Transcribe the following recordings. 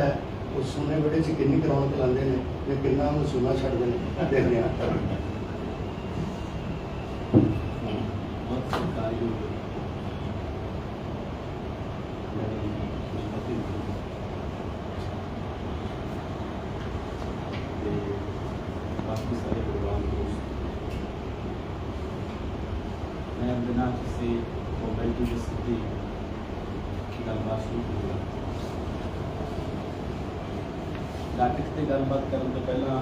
ਹੈ, ਉਹ ਸੋਨੇ ਬੜੇ ਚ ਕਿੰਨੀ ਕਰਾਉਣ ਚਲਾਉਂਦੇ ਨੇ ਤੇ ਕਿੰਨਾ ਉਹ ਸੋਨਾ ਛੱਡਦੇ ਨੇ ਦੇਖਦੇ ਆ ਬਹੁਤ ਸਰਕਾਰੀ ਹੋ ਗਈ ਤੇ ਬਾਕੀ ਸਾਰੇ ਪ੍ਰੋਗਰਾਮ ਦੋਸਤ ਮੈਂ ਬਿਨਾਂ ਕਿਸੇ ਫਾਰਮੈਲਿਟੀ ਦੇ ਸਿੱਧੀ ਗੱਲਬਾਤ ਸ਼ੁਰੂ ਕਰਾਂਗਾ ਨਾਟਕ ਤੇ ਗੱਲਬਾਤ ਕਰਨ ਤੋਂ ਪਹਿਲਾਂ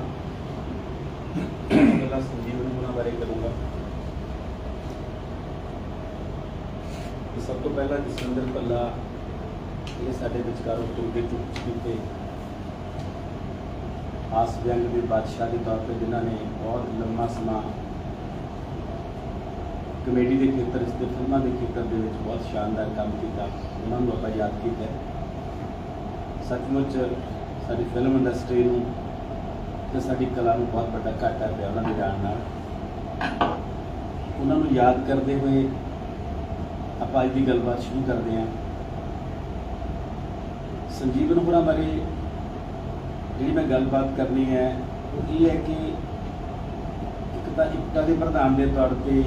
ਪਹਿਲਾਂ ਸੰਜੀਵਨ ਉਹਨਾਂ ਬਾਰੇ ਕਰੂੰਗਾ। ਤੇ ਸਭ ਤੋਂ ਪਹਿਲਾਂ ਜਸਵਿੰਦਰ ਭੱਲਾ, ਇਹ ਸਾਡੇ ਵਿਚਕਾਰੋਂ ਤੁਰ ਕੇ ਚੁੱਕ ਆਸ ਵਿਅੰਗ ਦੇ ਬਾਦਸ਼ਾਹ ਦੇ ਤੌਰ ਤੇ ਜਿਨ੍ਹਾਂ ਨੇ ਬਹੁਤ ਲੰਮਾ ਸਮਾਂ ਕਮੇਡੀ ਦੇ ਖੇਤਰ 'ਚ ਤੇ ਫਿਲਮਾਂ ਦੇ ਖੇਤਰ ਦੇ ਵਿੱਚ ਬਹੁਤ ਸ਼ਾਨਦਾਰ ਕੰਮ ਕੀਤਾ। ਉਹਨਾਂ ਨੂੰ ਆਪਾਂ ਯਾਦ ਕੀਤਾ। ਸੱਚਮੁੱਚ ਸਾਡੀ ਫਿਲਮ ਇੰਡਸਟਰੀ ਨੂੰ ਤੇ ਸਾਡੀ ਕਲਾ ਨੂੰ ਬਹੁਤ ਵੱਡਾ ਘਾਟਾ ਪਿਆ ਉਹਨਾਂ ਦੇ ਜਾਣ ਨਾਲ। ਉਹਨਾਂ ਨੂੰ ਯਾਦ ਕਰਦੇ ਹੋਏ ਆਪਾਂ ਅੱਜ ਦੀ ਗੱਲਬਾਤ ਸ਼ੁਰੂ ਕਰਦੇ ਹਾਂ। ਸੰਜੀਵਨ ਹੋਰਾਂ ਬਾਰੇ ਜਿਹੜੀ ਮੈਂ ਗੱਲਬਾਤ ਕਰਨੀ ਹੈ, ਉਹ ਇਹ ਹੈ ਕਿ ਇੱਕ ਤਾਂ ਇਕਤਾ ਦੇ ਪ੍ਰਧਾਨ ਦੇ ਤੌਰ ਤੇ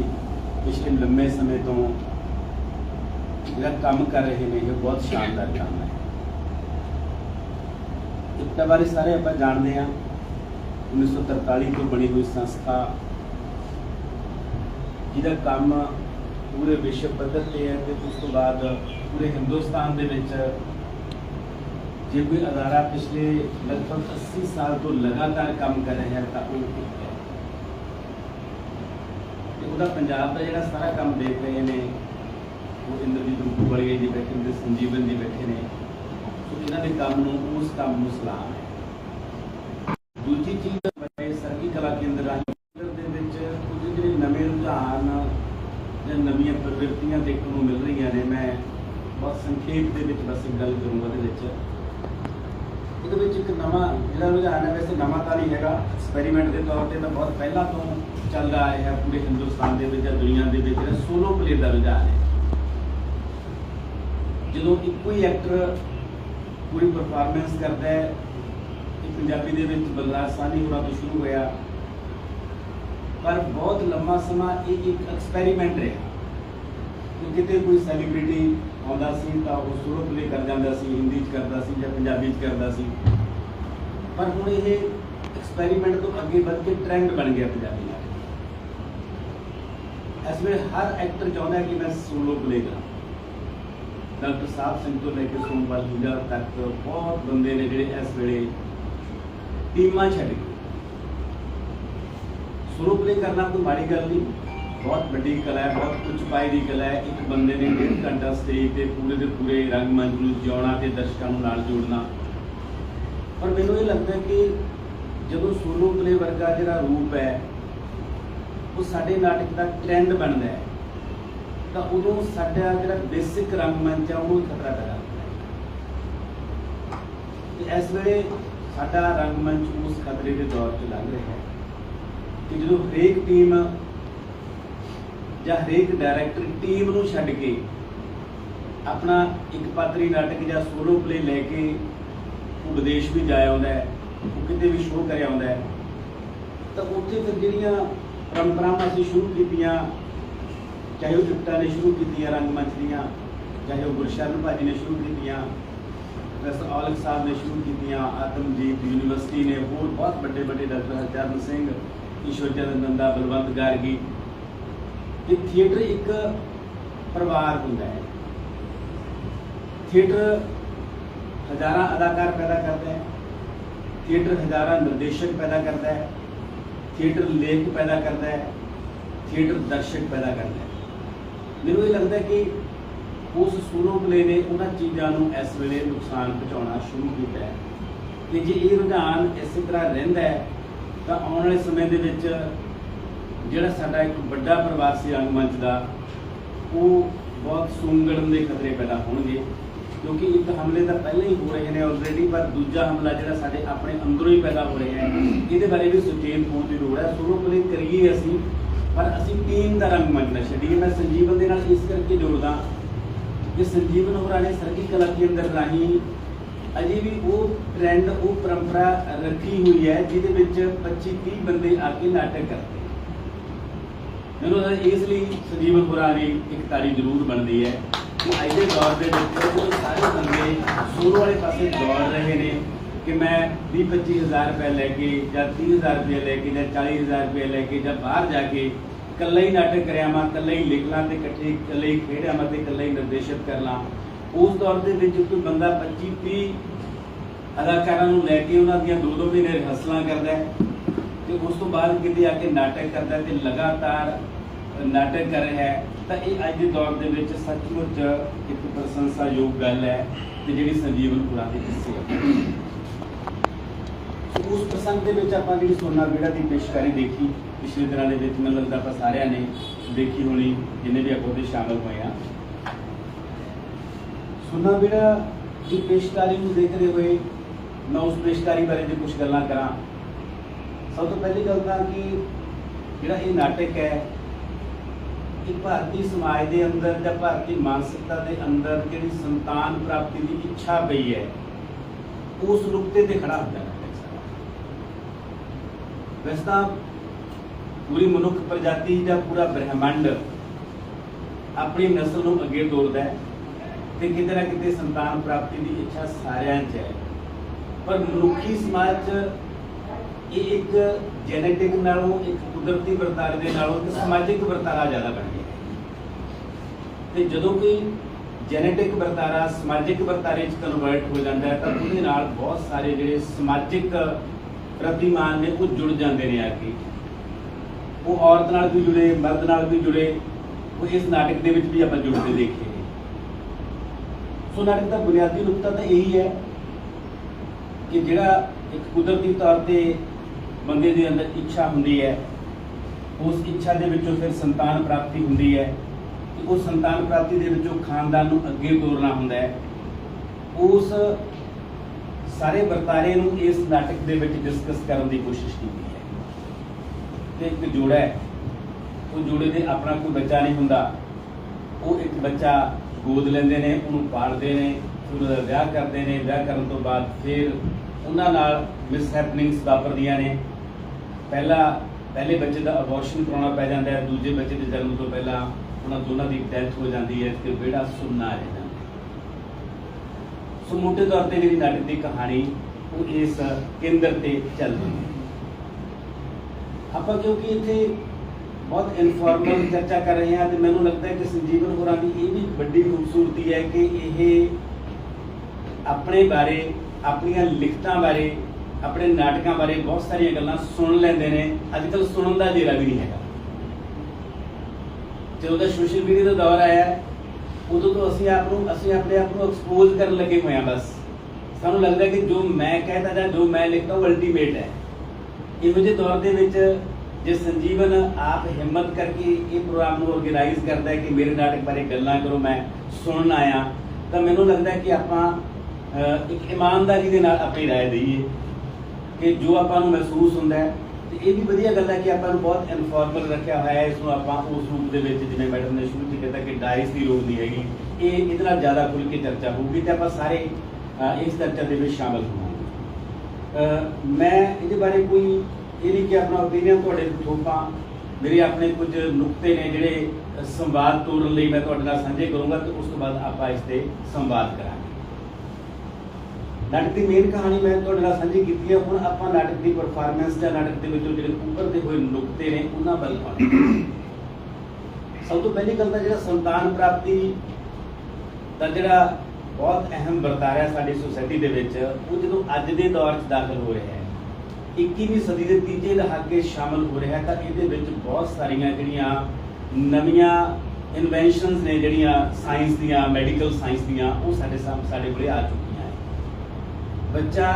ਪਿਛਲੇ ਲੰਮੇ ਸਮੇਂ ਤੋਂ ਜਿਹੜਾ ਕੰਮ ਕਰ ਰਹੇ ਨੇ, ਇਹ ਬਹੁਤ ਸ਼ਾਨਦਾਰ ਕੰਮ ਹੈ। ਇਕਤਾ ਬਾਰੇ ਸਾਰੇ ਆਪਾਂ ਜਾਣਦੇ ਹਾਂ। 1943 ਤੋਂ ਬਣੀ ਹੋਈ ਸੰਸਥਾ ਜਿਹਦਾ ਕੰਮ ਪੂਰੇ ਵਿਸ਼ਵ ਪੱਧਰ ਤੇ ਹੈ ਤੇ ਉਸ ਤੋਂ ਬਾਅਦ ਪੂਰੇ ਹਿੰਦੁਸਤਾਨ ਦੇ ਵਿੱਚ ਜੇ ਕੋਈ ਅਦਾਰਾ ਪਿਛਲੇ ਲਗਭਗ 80 ਸਾਲ ਤੋਂ ਲਗਾਤਾਰ ਕੰਮ ਕਰ ਰਿਹਾ ਹੈ ਤਾਂ ਉਹ ਇੱਕ ਹੈ। ਤੇ ਉਹਦਾ ਪੰਜਾਬ ਦਾ ਜਿਹੜਾ ਸਾਰਾ ਕੰਮ ਦੇਖ ਰਹੇ ਨੇ, ਉਹ ਇੰਦਰਜੀਤ ਰੂਪੂ ਵਰਗੇ ਜੀ ਬੈਠੇ ਨੇ ਸੰਜੀਵਨ ਜੀ ਬੈਠੇ ਨੇ। ਇਹਨਾਂ ਦੇ ਕੰਮ ਨੂੰ, ਉਸ ਕੰਮ ਨੂੰ ਸਲਾਮ ਹੈ। ਦੂਜੀ ਚੀਜ਼ ਬੜੇ ਸਰਗੀ ਕਲਾ ਕੇਂਦਰ ਰਾਹੀਂ ਦੇ ਵਿੱਚ ਕੁਝ ਜਿਹੜੇ ਨਵੇਂ ਰੁਝਾਨ ਜਾਂ ਨਵੀਆਂ ਪ੍ਰਵਿਰਤੀਆਂ ਦੇਖਣ ਨੂੰ ਮਿਲ ਰਹੀਆਂ ਨੇ, ਮੈਂ ਬਹੁਤ ਸੰਖੇਪ ਦੇ ਵਿੱਚ ਬਸ ਇੱਕ ਗੱਲ ਕਰੂੰਗਾ ਇਹਦੇ ਵਿੱਚ। ਇਹਦੇ ਵਿੱਚ ਇੱਕ ਨਵਾਂ ਜਿਹੜਾ ਰੁਝਾਨ ਹੈ, ਵੈਸੇ ਨਵਾਂ ਤਾਂ ਨਹੀਂ ਹੈਗਾ। ਐਕਸਪੈਰੀਮੈਂਟ ਦੇ ਤੌਰ ਤੇ ਤਾਂ ਬਹੁਤ ਪਹਿਲਾਂ ਤੋਂ ਚੱਲਦਾ ਆਇਆ ਹੈ ਪੂਰੇ ਹਿੰਦੁਸਤਾਨ ਦੇ ਵਿੱਚ ਜਾਂ ਦੁਨੀਆ ਦੇ ਵਿੱਚ ਸੋਲੋ ਪਲੇ ਦਾ ਰੁਝਾਨ ਹੈ। ਜਦੋਂ ਇੱਕੋ ਹੀ ਐਕਟਰ ਪੂਰੀ ਪਰਫਾਰਮੈਂਸ ਕਰਦਾ ਹੈ। ਇਹ ਪੰਜਾਬੀ ਦੇ ਵਿੱਚ ਬਲਰਾਜ ਸਾਹਨੀ ਹੋਰਾਂ ਤੋਂ ਸ਼ੁਰੂ ਹੋਇਆ। ਪਰ ਬਹੁਤ ਲੰਮਾ ਸਮਾਂ ਇਹ ਇੱਕ ਐਕਸਪੈਰੀਮੈਂਟ ਰਿਹਾ। ਕਿ ਕਿਤੇ ਕੋਈ ਸੈਲੀਬ੍ਰਿਟੀ ਆਉਂਦਾ ਸੀ ਤਾਂ ਉਹ ਸੋਲੋ ਪਲੇ ਕਰ ਜਾਂਦਾ ਸੀ, ਹਿੰਦੀ ਚ ਕਰਦਾ ਸੀ ਜਾਂ ਪੰਜਾਬੀ ਚ ਕਰਦਾ ਸੀ। ਪਰ ਹੁਣ ਇਹ ਐਕਸਪੈਰੀਮੈਂਟ ਤੋਂ ਅੱਗੇ ਵੱਧ ਕੇ ਟ੍ਰੈਂਡ ਬਣ ਗਿਆ ਪੰਜਾਬੀ ਦਾ ਇਸ ਵੇਲੇ ਹਰ ਐਕਟਰ ਚਾਹੁੰਦਾ ਕਿ ਮੈਂ ਸੋਲੋ ਪਲੇ ਕਰਾਂ। ਡਾਕਟਰ ਸਾਹਿਬ ਸਿੰਘ ਤੋਂ ਲੈ ਕੇ ਸੋਮਵਾਲ ਜੂਲਾ ਤੱਕ ਬਹੁਤ ਬੰਦੇ ਨੇ ਜਿਹੜੇ ਇਸ ਵੇਲੇ ਟੀਮਾਂ ਛੱਡ ਗਏ। ਸੋਲੋ ਪਲੇ ਕਰਨਾ ਕੋਈ ਮਾੜੀ ਗੱਲ ਨਹੀਂ। ਬਹੁਤ ਵੱਡੀ ਕਲਾ ਹੈ, ਬਹੁਤ ਉੱਚ ਪਾਏ ਦੀ ਕਲਾ ਹੈ। ਇੱਕ ਬੰਦੇ ਨੇ ਡੇਢ ਘੰਟਾ ਸਟੇਜ ਤੇ ਪੂਰੇ ਦੇ ਪੂਰੇ ਰੰਗਮੰਚ ਨੂੰ ਜਿਉਣਾ ਤੇ ਦਰਸ਼ਕਾਂ ਨੂੰ ਨਾਲ ਜੋੜਨਾ। ਪਰ ਮੈਨੂੰ ਇਹ ਲੱਗਦਾ ਕਿ ਜਦੋਂ ਸੋਲੋ ਪਲੇ ਵਰਗਾ ਜਿਹੜਾ ਰੂਪ ਹੈ, ਉਹ ਸਾਡੇ ਨਾਟਕ ਦਾ ਟ੍ਰੈਂਡ ਬਣਦਾ ਹੈ। ਤਾਂ ਉਦੋਂ ਸਾਡਾ ਜਿਹੜਾ ਬੇਸਿਕ ਰੰਗਮੰਚ ਆ ਉਹ ਖਤਰਾ ਪੈਦਾ ਹੁੰਦਾ ਹੈ। ਇਸ ਵੇਲੇ ਸਾਡਾ ਰੰਗਮੰਚ ਉਸ ਖਤਰੇ ਦੇ ਦੌਰ 'ਚ ਲੰਘ ਰਿਹਾ ਹੈ ਕਿ ਜਦੋਂ ਹਰੇਕ ਟੀਮ ਜਾਂ ਹਰੇਕ ਡਾਇਰੈਕਟਰ ਟੀਮ ਨੂੰ ਛੱਡ ਕੇ ਆਪਣਾ ਇੱਕ ਪਾਤਰੀ ਨਾਟਕ ਜਾਂ ਸੋਲੋ ਪਲੇ ਲੈ ਕੇ ਉਹ ਵਿਦੇਸ਼ ਵੀ ਜਾਇਆ ਹੁੰਦਾ ਹੈ, ਉਹ ਕਿਤੇ ਵੀ ਸ਼ੋਅ ਕਰਿਆ ਆਉਂਦਾ ਹੈ, ਤਾਂ ਉੱਥੇ ਫਿਰ ਜਿਹੜੀਆਂ ਪਰੰਪਰਾਵਾਂ ਅਸੀਂ ਸ਼ੁਰੂ ਕੀਤੀਆਂ ਚਾਹੇ ਉਹ ਟਿਕਟਾਂ ਨੇ ਸ਼ੁਰੂ ਕੀਤੀਆਂ ਰੰਗਮੰਚ ਦੀਆਂ ਚਾਹੇ ਉਹ ਗੁਰਸ਼ਰਨ ਭਾਜੀ ਨੇ ਸ਼ੁਰੂ ਕੀਤੀਆਂ ਪ੍ਰੋਫੈਸਰ ਔਲਖ ਸਾਹਿਬ ਨੇ ਸ਼ੁਰੂ ਕੀਤੀਆਂ ਆਤਮਜੀਤ ਯੂਨੀਵਰਸਿਟੀ ਨੇ, ਹੋਰ ਬਹੁਤ ਵੱਡੇ ਵੱਡੇ ਡਾਕਟਰ ਹਰਚਰਨ ਸਿੰਘ ਈਸ਼ਵਰ ਚੰਦ ਨੰਦਾ, ਬਲਵੰਤ ਗਾਰਗੀ। ਕਿ ਥੀਏਟਰ ਇੱਕ ਪਰਿਵਾਰ ਹੁੰਦਾ ਹੈ। ਥੀਏਟਰ ਹਜ਼ਾਰਾਂ ਅਦਾਕਾਰ ਪੈਦਾ ਕਰਦਾ ਹੈ। ਥੀਏਟਰ ਹਜ਼ਾਰਾਂ ਨਿਰਦੇਸ਼ਕ ਪੈਦਾ ਕਰਦਾ ਹੈ। ਥੀਏਟਰ ਲੇਖਕ ਪੈਦਾ ਕਰਦਾ ਹੈ। ਥੀਏਟਰ ਦਰਸ਼ਕ ਪੈਦਾ ਕਰਦਾ ਹੈ। ਮੈਨੂੰ ਇਹ ਲੱਗਦਾ ਕਿ ਉਸ ਸੋਲੋ ਪਲੇ ਨੇ ਉਹਨਾਂ ਚੀਜ਼ਾਂ ਨੂੰ ਇਸ ਵੇਲੇ ਨੁਕਸਾਨ ਪਹੁੰਚਾਉਣਾ ਸ਼ੁਰੂ ਕੀਤਾ ਹੈ। ਕਿ ਜੇ ਇਹ ਰੁਝਾਨ ਇਸੇ ਤਰ੍ਹਾਂ ਰਹਿੰਦਾ ਹੈ, ਤਾਂ ਆਉਣ ਵਾਲੇ ਸਮੇਂ ਦੇ ਵਿੱਚ ਜਿਹੜਾ ਸਾਡਾ ਇੱਕ ਵੱਡਾ ਪ੍ਰਵਾਸੀ ਰੰਗਮੰਚ ਦਾ ਉਹ ਬਹੁਤ ਸੁੰਗੜਨ ਦੇ ਖਤਰੇ ਪੈਦਾ ਹੋਣਗੇ, ਕਿਉਂਕਿ ਇੱਕ ਹਮਲੇ ਤਾਂ ਪਹਿਲਾਂ ਹੀ ਹੋ ਰਹੇ ਨੇ ਆਲਰੇਡੀ ਪਰ ਦੂਜਾ ਹਮਲਾ ਜਿਹੜਾ ਸਾਡੇ ਆਪਣੇ ਅੰਦਰੋਂ ਹੀ ਪੈਦਾ ਹੋ ਰਿਹਾ ਹੈ, ਇਹਦੇ ਬਾਰੇ ਵੀ ਸੁਚੇਤ ਹੋਣ ਦੀ ਲੋੜ ਹੈ। ਸੋਲੋ ਪਲੇ ਕਰੀਏ ਅਸੀਂ ਪਰ ਅਸੀਂ ਟੀਮ ਦਾ ਰੰਗ ਨਾ ਛੱਡੀਏ ਮੈਂ ਸੰਜੀਵਨ ਦੇ ਨਾਲ ਇਸ ਕਰਕੇ ਜੋੜਦਾ। ਕਿ ਸੰਜੀਵਨ ਹੋਰਾਂ ਨੇ ਸਰਗੀ ਕਲਾ ਕੇਂਦਰ ਰਾਹੀਂ ਅਜੇ ਵੀ ਉਹ ਟ੍ਰੈਂਡ ਉਹ ਪਰੰਪਰਾ ਰੱਖੀ ਹੋਈ ਹੈ, ਜਿਹਦੇ ਵਿੱਚ 25 30 ਬੰਦੇ ਆ ਕੇ ਨਾਟਕ ਕਰਦੇ ਮੈਨੂੰ ਲੱਗਦਾ ਇਸ ਲਈ ਸੰਜੀਵਨ ਪੁਰਾਣੀ ਇੱਕ ਤਾਰੀ ਜ਼ਰੂਰ ਬਣਦੀ ਹੈ। ਕਿ ਅੱਜ ਦੇ ਦੌਰ ਦੇ ਵਿੱਚ ਉਹ ਸਾਰੇ ਬੰਦੇ ਸ਼ੁਰੂ ਵਾਲੇ ਪਾਸੇ ਦੌੜ ਰਹੇ ਨੇ ਕਿ ਮੈਂ 20 25000 ਰੁਪਏ ਲੈ ਕੇ ਜਾਂ 30000 ਰੁਪਏ ਲੈ ਕੇ ਜਾਂ 40000 ਰੁਪਏ ਲੈ ਕੇ ਜਾਂ ਬਾਹਰ ਜਾ ਕੇ ਇਕੱਲਾ ਹੀ ਨਾਟਕ ਕਰਿਆ ਮੈਂ ਇਕੱਲਾ ਹੀ ਲਿਖ ਲਾਂ ਤੇ ਇਕੱਠੇ, ਇਕੱਲਾ ਹੀ ਖੇਡਿਆ ਮੈਂ ਤੇ ਇਕੱਲਾ ਹੀ ਨਿਰਦੇਸ਼ਿਤ ਕਰ ਲਾਂ। ਉਸ ਦੌਰ ਦੇ ਵਿੱਚ ਕੋਈ ਬੰਦਾ 25 30 ਅਦਾਕਾਰਾਂ ਨੂੰ ਲੈ ਕੇ ਉਹਨਾਂ ਦੀਆਂ ਦੋ ਦੋ ਮਹੀਨੇ ਰਿਹਰਸਲਾਂ ਕਰਦਾ ਹੈ ਤੇ ਉਸ ਤੋਂ ਬਾਅਦ ਕਿਤੇ ਆ ਕੇ ਨਾਟਕ ਕਰਦਾ ਹੈ ਤੇ ਲਗਾਤਾਰ ਨਾਟਕ ਕਰ ਰਿਹਾ ਹੈ, ਤਾਂ ਇਹ ਅੱਜ ਦੇ ਦੌਰ ਦੇ ਵਿੱਚ ਸੱਚਮੁੱਚ ਇੱਕ ਪ੍ਰਸ਼ੰਸਾਯੋਗ ਗੱਲ ਹੈ ਤੇ ਜਿਹੜੀ ਸੰਜੀਵਨ ਪੁਰਾਣੀ ਹਿੱਸੇ ਹੈ ਉਸ ਪ੍ਰਸੰਗ ਦੇ ਵਿੱਚ ਆਪਾਂ ਜਿਹੜੀ ਸੋਨਾ ਬੀੜਾ ਦੀ ਪੇਸ਼ਕਾਰੀ ਦੇਖੀ, ਪਿਛਲੇ ਦਿਨਾਂ ਦੇ ਵਿੱਚ ਮੈਨੂੰ ਲੱਗਦਾ ਆਪਾਂ ਸਾਰਿਆਂ ਨੇ ਦੇਖੀ ਹੋਣੀ, ਜਿੰਨੇ ਵੀ ਆਪਾਂ ਉਹਦੇ ਸ਼ਾਮਲ ਹੋਏ ਆ ਸੋਨਾ ਬੀੜਾ ਦੀ ਪੇਸ਼ਕਾਰੀ ਨੂੰ ਦੇਖਦੇ ਹੋਏ ਮੈਂ ਉਸ ਪੇਸ਼ਕਾਰੀ ਬਾਰੇ ਜੇ ਕੁਝ ਗੱਲਾਂ ਕਰਾਂ, ਸਭ ਤੋਂ ਪਹਿਲੀ ਗੱਲ ਤਾਂ ਕਿ ਜਿਹੜਾ ਇਹ ਨਾਟਕ ਹੈ, ਇਹ ਭਾਰਤੀ ਸਮਾਜ ਦੇ ਅੰਦਰ ਜਾਂ ਭਾਰਤੀ ਮਾਨਸਿਕਤਾ ਦੇ ਅੰਦਰ ਜਿਹੜੀ ਸੰਤਾਨ ਪ੍ਰਾਪਤੀ ਦੀ ਇੱਛਾ ਪਈ ਹੈ, ਉਸ ਨੁਕਤੇ ਤੇ ਖੜਾ ਹੁੰਦਾ ਹੈ। ਵੈਸੇ ਤਾਂ ਪੂਰੀ ਮਨੁੱਖ ਪ੍ਰਜਾਤੀ ਜਾਂ ਪੂਰਾ ਬ੍ਰਹਿਮੰਡ ਆਪਣੀ ਨਸਲ ਨੂੰ ਅੱਗੇ ਤੋਰਦਾ ਹੈ ਤੇ ਕਿਤੇ ਨਾ ਕਿਤੇ ਸੰਤਾਨ ਪ੍ਰਾਪਤੀ ਦੀ ਇੱਛਾ ਸਾਰਿਆਂ 'ਚ ਹੈ ਪਰ ਮਨੁੱਖੀ ਸਮਾਜ 'ਚ ਇਹ ਇੱਕ ਜੈਨੇਟਿਕ ਨਾਲੋਂ, ਇੱਕ ਕੁਦਰਤੀ ਵਰਤਾਰੇ ਦੇ ਨਾਲੋਂ, ਇੱਕ ਸਮਾਜਿਕ ਵਰਤਾਰਾ ਜ਼ਿਆਦਾ ਬਣ ਗਿਆ ਹੈ। ਤੇ ਜਦੋਂ ਕੋਈ ਜੈਨੇਟਿਕ ਵਰਤਾਰਾ, ਸਮਾਜਿਕ ਵਰਤਾਰੇ 'ਚ ਕਨਵਰਟ ਹੋ ਜਾਂਦਾ ਹੈ, ਤਾਂ ਉਹਦੇ ਨਾਲ ਬਹੁਤ ਸਾਰੇ ਜਿਹੜੇ ਸਮਾਜਿਕ ਪ੍ਰਤੀਮਾਨ ਨੇ ਉਹ ਜੁੜ ਜਾਂਦੇ ਨੇ ਆ ਕੇ। ਉਹ ਔਰਤ ਨਾਲ ਵੀ ਜੁੜੇ, ਮਰਦ ਨਾਲ ਵੀ ਜੁੜੇ, ਉਹ ਇਸ ਨਾਟਕ ਦੇ ਵਿੱਚ ਵੀ ਆਪਾਂ ਜੁੜਦੇ ਦੇਖੇ ਸੋ ਨਾਟਕ ਦਾ ਬੁਨਿਆਦੀ ਨੁਕਤਾ ਤਾਂ ਇਹੀ ਹੈ ਕਿ ਜਿਹੜਾ ਇੱਕ ਕੁਦਰਤੀ ਤੌਰ ਤੇ ਬੰਦੇ ਦੇ ਅੰਦਰ ਇੱਛਾ ਹੁੰਦੀ ਹੈ, ਉਸ ਇੱਛਾ ਦੇ ਵਿੱਚੋਂ ਫਿਰ ਸੰਤਾਨ ਪ੍ਰਾਪਤੀ ਹੁੰਦੀ ਹੈ ਤੇ ਉਸ ਸੰਤਾਨ ਪ੍ਰਾਪਤੀ ਦੇ ਵਿੱਚੋਂ ਖਾਨਦਾਨ ਨੂੰ ਅੱਗੇ ਤੋਰਨਾ ਹੁੰਦਾ ਹੈ। ਉਸ ਸਾਰੇ ਵਰਤਾਰੇ ਨੂੰ ਇਸ ਨਾਟਕ ਦੇ ਵਿੱਚ ਡਿਸਕਸ ਕਰਨ ਦੀ ਕੋਸ਼ਿਸ਼ ਕੀਤੀ ਹੈ। ਤੇ ਇੱਕ ਜੋੜਾ ਹੈ। ਉਹ ਜੋੜੇ ਦੇ ਆਪਣਾ ਕੋਈ ਬੱਚਾ ਨਹੀਂ ਹੁੰਦਾ। ਉਹ ਇੱਕ ਬੱਚਾ ਗੋਦ ਲੈਂਦੇ ਨੇ, ਉਹਨੂੰ ਪਾਲਦੇ ਨੇ, ਫਿਰ ਉਹਦਾ ਵਿਆਹ ਕਰਦੇ ਨੇ, ਵਿਆਹ ਕਰਨ ਤੋਂ ਬਾਅਦ ਫਿਰ ਉਹਨਾਂ ਨਾਲ ਮਿਸ ਹੈਪਨਿੰਗਸ ਵਾਪਰਦੀਆਂ ਨੇ। ਪਹਿਲਾ, ਪਹਿਲੇ ਬੱਚੇ ਦਾ ਅਬੋਰਸ਼ਨ ਕਰਾਉਣਾ ਪੈ ਜਾਂਦਾ ਹੈ, ਦੂਜੇ ਬੱਚੇ ਦੇ ਜਨਮ ਤੋਂ ਪਹਿਲਾਂ ਉਹਨਾਂ ਦੋਨਾਂ ਦੀ ਡੈਥ ਹੋ ਜਾਂਦੀ ਹੈ, ਤੇ ਬੇੜਾ ਸੁਣਨਾ ਰਹਿ ਜਾਂਦਾ ਸੋ ਮੋਟੇ ਤੌਰ ਤੇ ਜਿਹੜੀ ਨਾਟਕ ਦੀ ਕਹਾਣੀ ਉਹ ਇਸ ਕੇਂਦਰ ਤੇ ਚੱਲਦੀ ਹੈ। ਆਪਾਂ ਕਿਉਂਕਿ ਇੱਥੇ ਬਹੁਤ ਇਨਫੋਰਮਲ ਚਰਚਾ ਕਰ ਰਹੇ ਹਾਂ ਤੇ ਮੈਨੂੰ ਲੱਗਦਾ ਹੈ ਕਿ ਸੰਜੀਵਨ ਹੋਰਾਂ ਦੀ ਇਹ ਵੀ ਵੱਡੀ ਖੂਬਸੂਰਤੀ ਹੈ ਕਿ ਇਹ ਆਪਣੇ ਬਾਰੇ, ਆਪਣੀਆਂ ਲਿਖਤਾਂ ਬਾਰੇ, ਆਪਣੇ ਨਾਟਕਾਂ ਬਾਰੇ ਬਹੁਤ ਸਾਰੀਆਂ ਗੱਲਾਂ ਸੁਣ ਲੈਂਦੇ ਨੇ। ਅੱਜ ਕੱਲ ਸੁਣਨ ਦਾ ਜੇਰਾ ਵੀ ਨਹੀਂ ਹੈਗਾ। ਜਦੋਂ ਦਾ ਸੋਸ਼ਲ ਮੀਡੀਆ ਦਾ ਦੌਰ ਆਇਆ ਉਦੋਂ ਤੋਂ ਅਸੀਂ ਆਪ ਨੂੰ ਅਸੀਂ ਆਪਣੇ ਆਪ ਨੂੰ ਐਕਸਪੋਜ਼ ਕਰਨ ਲੱਗੇ ਹੋਏ ਹਾਂ ਬਸ ਸਾਨੂੰ ਲੱਗਦਾ ਕਿ ਜੋ ਮੈਂ ਕਹਿੰਦਾ ਜਾਂ ਜੋ ਮੈਂ ਲਿਖਦਾ ਉਹ ਅਲਟੀਮੇਟ ਹੈ ਇਹੋ ਜਿਹੇ ਦੌਰ ਦੇ ਵਿੱਚ ਜੇ ਸੰਜੀਵਨ ਆਪ ਹਿੰਮਤ ਕਰਕੇ ਇਹ ਪ੍ਰੋਗਰਾਮ ਨੂੰ ਆਰਗੇਨਾਈਜ਼ ਕਰਦਾ ਹੈ ਕਿ ਮੇਰੇ ਨਾਟਕ ਬਾਰੇ ਗੱਲਾਂ ਕਰੋ ਮੈਂ ਸੁਣਨ ਆਇਆ ਤਾਂ ਮੈਨੂੰ ਲੱਗਦਾ ਹੈ ਕਿ ਆਪਾਂ ਅਹ, ਇੱਕ ਇਮਾਨਦਾਰੀ ਦੇ ਨਾਲ ਆਪਣੀ رائے ਦਈਏ ਕਿ ਜੋ ਆਪਾਂ ਨੂੰ ਮਹਿਸੂਸ ਹੁੰਦਾ ਹੈ ਤੇ ਇਹ ਵੀ ਵਧੀਆ ਗੱਲ ਹੈ ਕਿ ਆਪਾਂ ਨੂੰ ਬਹੁਤ ਇਨਫੋਰਮਲ ਰੱਖਿਆ ਹੋਇਆ ਹੈ, ਇਸ ਨੂੰ ਆਪਾਂ ਉਸ ਰੂਪ ਦੇ ਵਿੱਚ ਜਿਵੇਂ ਮੈਡਮ ਨੇ ਸ਼ੁਰੂ 'ਚ ਕੀਤਾ ਕਿ ਡਾਇਸ ਦੀ ਲੋੜ ਨਹੀਂ ਹੈਗੀ, ਇਹ ਇਹਦੇ ਨਾਲ ਜ਼ਿਆਦਾ ਖੁੱਲ ਕੇ ਚਰਚਾ ਹੋਊਗੀ ਤੇ ਆਪਾਂ ਸਾਰੇ ਇਸ ਚਰਚਾ ਦੇ ਵਿੱਚ ਸ਼ਾਮਲ ਹੋਵਾਂਗੇ। ਮੈਂ ਇਹਦੇ ਬਾਰੇ ਕੋਈ ਇਹ ਨਹੀਂ ਕਿ ਆਪਣਾ ਓਪੀਨੀਅਨ ਤੁਹਾਡੇ ਤੋਂ ਥੋਪਾਂ, ਮੇਰੇ ਆਪਣੇ ਕੁਝ ਨੁਕਤੇ ਨੇ ਜਿਹੜੇ ਸੰਵਾਦ ਤੋੜਨ ਲਈ ਮੈਂ ਤੁਹਾਡੇ ਨਾਲ ਸਾਂਝੇ ਕਰੂੰਗਾ ਤੇ ਉਸ ਤੋਂ ਬਾਅਦ ਆਪਾਂ ਇਸ ਤੇ ਸੰਵਾਦ ਕਰਾਂਗੇ। ਨਾਟਕ ਦੀ ਮੇਨ ਕਹਾਣੀ ਮੈਂ ਤੁਹਾਡੇ ਨਾਲ ਸਾਂਝੀ ਕੀਤੀ ਹੈ। ਹੁਣ ਆਪਾਂ ਨਾਟਕ ਦੀ ਪਰਫਾਰਮੈਂਸ ਜਾਂ ਨਾਟਕ ਦੇ ਵਿੱਚੋਂ ਜਿਹੜੇ ਉੱਪਰਦੇ ਹੋਏ ਨੁਕਤੇ ਨੇ, ਉਹਨਾਂ ਵੱਲ ਆਉਂਦੇ ਸਭ ਤੋਂ ਪਹਿਲੀ ਗੱਲ ਤਾਂ ਜਿਹੜਾ ਸੰਤਾਨ ਪ੍ਰਾਪਤੀ ਦਾ ਜਿਹੜਾ ਬਹੁਤ ਅਹਿਮ ਵਰਤਾਰਾ ਸਾਡੀ ਸੋਸਾਇਟੀ ਦੇ ਵਿੱਚ, ਉਹ ਜਦੋਂ ਅੱਜ ਦੇ ਦੌਰ 'ਚ ਦਾਖਲ ਹੋ ਰਿਹਾ ਹੈ 21ਵੀਂ ਸਦੀ ਦੇ ਤੀਜੇ ਦਹਾਕੇ ਸ਼ਾਮਲ ਹੋ ਰਿਹਾ ਤਾਂ ਇਹਦੇ ਵਿੱਚ ਬਹੁਤ ਸਾਰੀਆਂ ਜਿਹੜੀਆਂ ਨਵੀਆਂ ਇਨਵੈਂਸ਼ਨਸ ਨੇ ਜਿਹੜੀਆਂ ਸਾਇੰਸ ਦੀਆਂ ਮੈਡੀਕਲ ਸਾਇੰਸ ਦੀਆਂ, ਉਹ ਸਾਡੇ ਸਾਹਮਣੇ ਸਾਡੇ ਕੋਲੇ ਆ ਚੁੱਕੀਆਂ। ਬੱਚਾ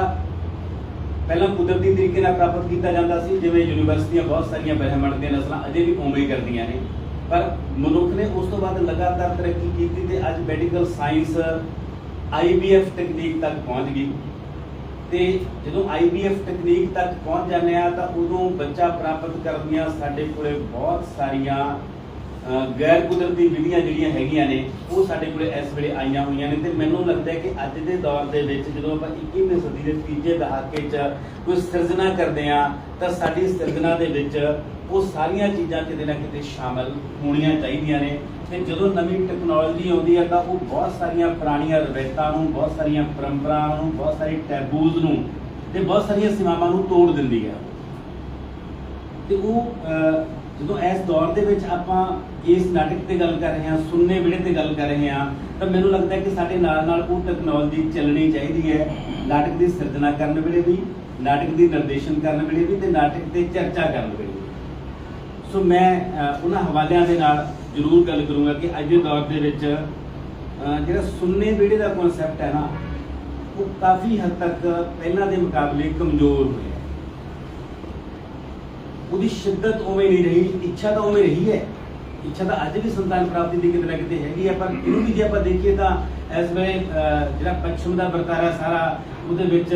ਪਹਿਲਾਂ ਕੁਦਰਤੀ ਤਰੀਕੇ ਨਾਲ ਪ੍ਰਾਪਤ ਕੀਤਾ ਜਾਂਦਾ ਸੀ, ਜਿਵੇਂ ਯੂਨੀਵਰਸਿਟੀਆਂ ਬਹੁਤ ਸਾਰੀਆਂ ਬ੍ਰਹਿਮੰਡ ਦੀਆਂ ਨਸਲਾਂ ਅਜੇ ਵੀ ਉਵੇਂ ਹੀ ਕਰਦੀਆਂ ਨੇ। ਪਰ ਮਨੁੱਖ ਨੇ ਉਸ ਤੋਂ ਬਾਅਦ ਲਗਾਤਾਰ ਤਰੱਕੀ ਕੀਤੀ ਤੇ ਅੱਜ ਮੈਡੀਕਲ ਸਾਇੰਸ IVF ਤਕਨੀਕ ਤੱਕ ਪਹੁੰਚ ਗਈ। ਤੇ ਜਦੋਂ IVF ਤਕਨੀਕ ਤੱਕ ਪਹੁੰਚ ਜਾਂਦੇ ਆ ਤਾਂ ਉਦੋਂ ਬੱਚਾ ਪ੍ਰਾਪਤ ਕਰਨ ਦੀਆਂ ਸਾਡੇ ਕੋਲੇ ਬਹੁਤ ਸਾਰੀਆਂ ਗੈਰ ਕੁਦਰਤੀ ਵਿਧੀਆਂ ਜਿਹੜੀਆਂ ਹੈਗੀਆਂ ਨੇ, ਉਹ ਸਾਡੇ ਕੋਲੇ ਇਸ ਵੇਲੇ ਆਈਆਂ ਹੋਈਆਂ ਨੇ ਤੇ ਮੈਨੂੰ ਲੱਗਦਾ ਹੈ ਕਿ ਅੱਜ ਦੇ ਦੌਰ ਦੇ ਵਿੱਚ ਜਦੋਂ ਆਪਾਂ 21ਵੀਂ ਸਦੀ ਦੇ ਤੀਜੇ ਦਹਾਕੇ 'ਚ ਕੋਈ ਸਿਰਜਣਾ ਕਰਦੇ ਆ ਤਾਂ ਸਾਡੀ ਸਿਰਜਣਾ ਦੇ ਵਿੱਚ ਉਹ ਸਾਰੀਆਂ ਚੀਜ਼ਾਂ ਕਿਤੇ ਨਾ ਕਿਤੇ ਸ਼ਾਮਲ ਹੋਣੀਆਂ ਚਾਹੀਦੀਆਂ ਨੇ। ਤੇ ਜਦੋਂ ਨਵੀਂ ਟੈਕਨੋਲੋਜੀ ਆਉਂਦੀ ਹੈ, ਤਾਂ ਉਹ ਬਹੁਤ ਸਾਰੀਆਂ ਪੁਰਾਣੀਆਂ ਰਵਾਇਤਾਂ ਨੂੰ, ਬਹੁਤ ਸਾਰੀਆਂ ਪਰੰਪਰਾਵਾਂ ਨੂੰ, ਬਹੁਤ ਸਾਰੇ ਟੈਬੂਜ਼ ਨੂੰ ਤੇ ਬਹੁਤ ਸਾਰੀਆਂ ਸੀਮਾਵਾਂ ਨੂੰ ਤੋੜ ਦਿੰਦੀ ਹੈ। ਤੇ ਉਹ ਜਦੋਂ ਇਸ ਦੌਰ ਦੇ ਵਿੱਚ ਆਪਾਂ ਇਸ ਨਾਟਕ ਤੇ ਗੱਲ ਕਰ ਰਹੇ ਹਾਂ, ਸੁਣਨੇ ਵੇਲੇ ਤੇ ਗੱਲ ਕਰ ਰਹੇ ਹਾਂ, ਤਾਂ ਮੈਨੂੰ ਲੱਗਦਾ ਕਿ ਸਾਡੇ ਨਾਲ ਨਾਲ ਉਹ ਟੈਕਨੋਲੋਜੀ ਚੱਲਣੀ ਚਾਹੀਦੀ ਹੈ। ਨਾਟਕ ਦੀ ਸਿਰਜਣਾ ਕਰਨ ਵੇਲੇ ਵੀ, ਨਾਟਕ ਦੀ ਨਿਰਦੇਸ਼ਨ ਕਰਨ ਵੇਲੇ ਵੀ ਤੇ ਨਾਟਕ ਤੇ ਚਰਚਾ ਕਰਨ ਵੇਲੇ ਵੀ। ਸੋ ਮੈਂ ਉਹਨਾਂ ਹਵਾਲਿਆਂ ਦੇ ਨਾਲ ਜ਼ਰੂਰ ਗੱਲ ਕਰੂੰਗਾ ਕਿ ਅੱਜ ਦੇ ਦੌਰ ਦੇ ਵਿੱਚ ਜਿਹੜਾ ਸੁਣਨੇ ਵੇਲੇ ਦਾ ਕਨਸੈਪਟ ਹੈ ਨਾ, ਉਹ ਕਾਫੀ ਹੱਦ ਤੱਕ ਪਹਿਲਾਂ ਦੇ ਮੁਕਾਬਲੇ ਕਮਜ਼ੋਰ ਹੋਇਆ। ਉਹਦੀ ਸ਼ਿੱਦਤ ਉਵੇਂ ਨਹੀਂ ਰਹੀ, ਇੱਛਾ ਤਾਂ ਉਵੇਂ ਰਹੀ ਹੈ। ਇੱਛਾ ਤਾਂ ਅੱਜ ਵੀ ਸੰਤਾਨ ਪ੍ਰਾਪਤੀ ਦੀ ਕਿਤੇ ਨਾ ਕਿਤੇ ਹੈਗੀ ਹੈ ਪਰ ਇਹਨੂੰ ਵੀ ਜੇ ਆਪਾਂ ਦੇਖੀਏ ਤਾਂ ਇਸ ਵੇਲੇ ਜਿਹੜਾ ਪੱਛਮ ਦਾ ਵਰਤਾਰਾ ਸਾਰਾ, ਉਹਦੇ ਵਿੱਚ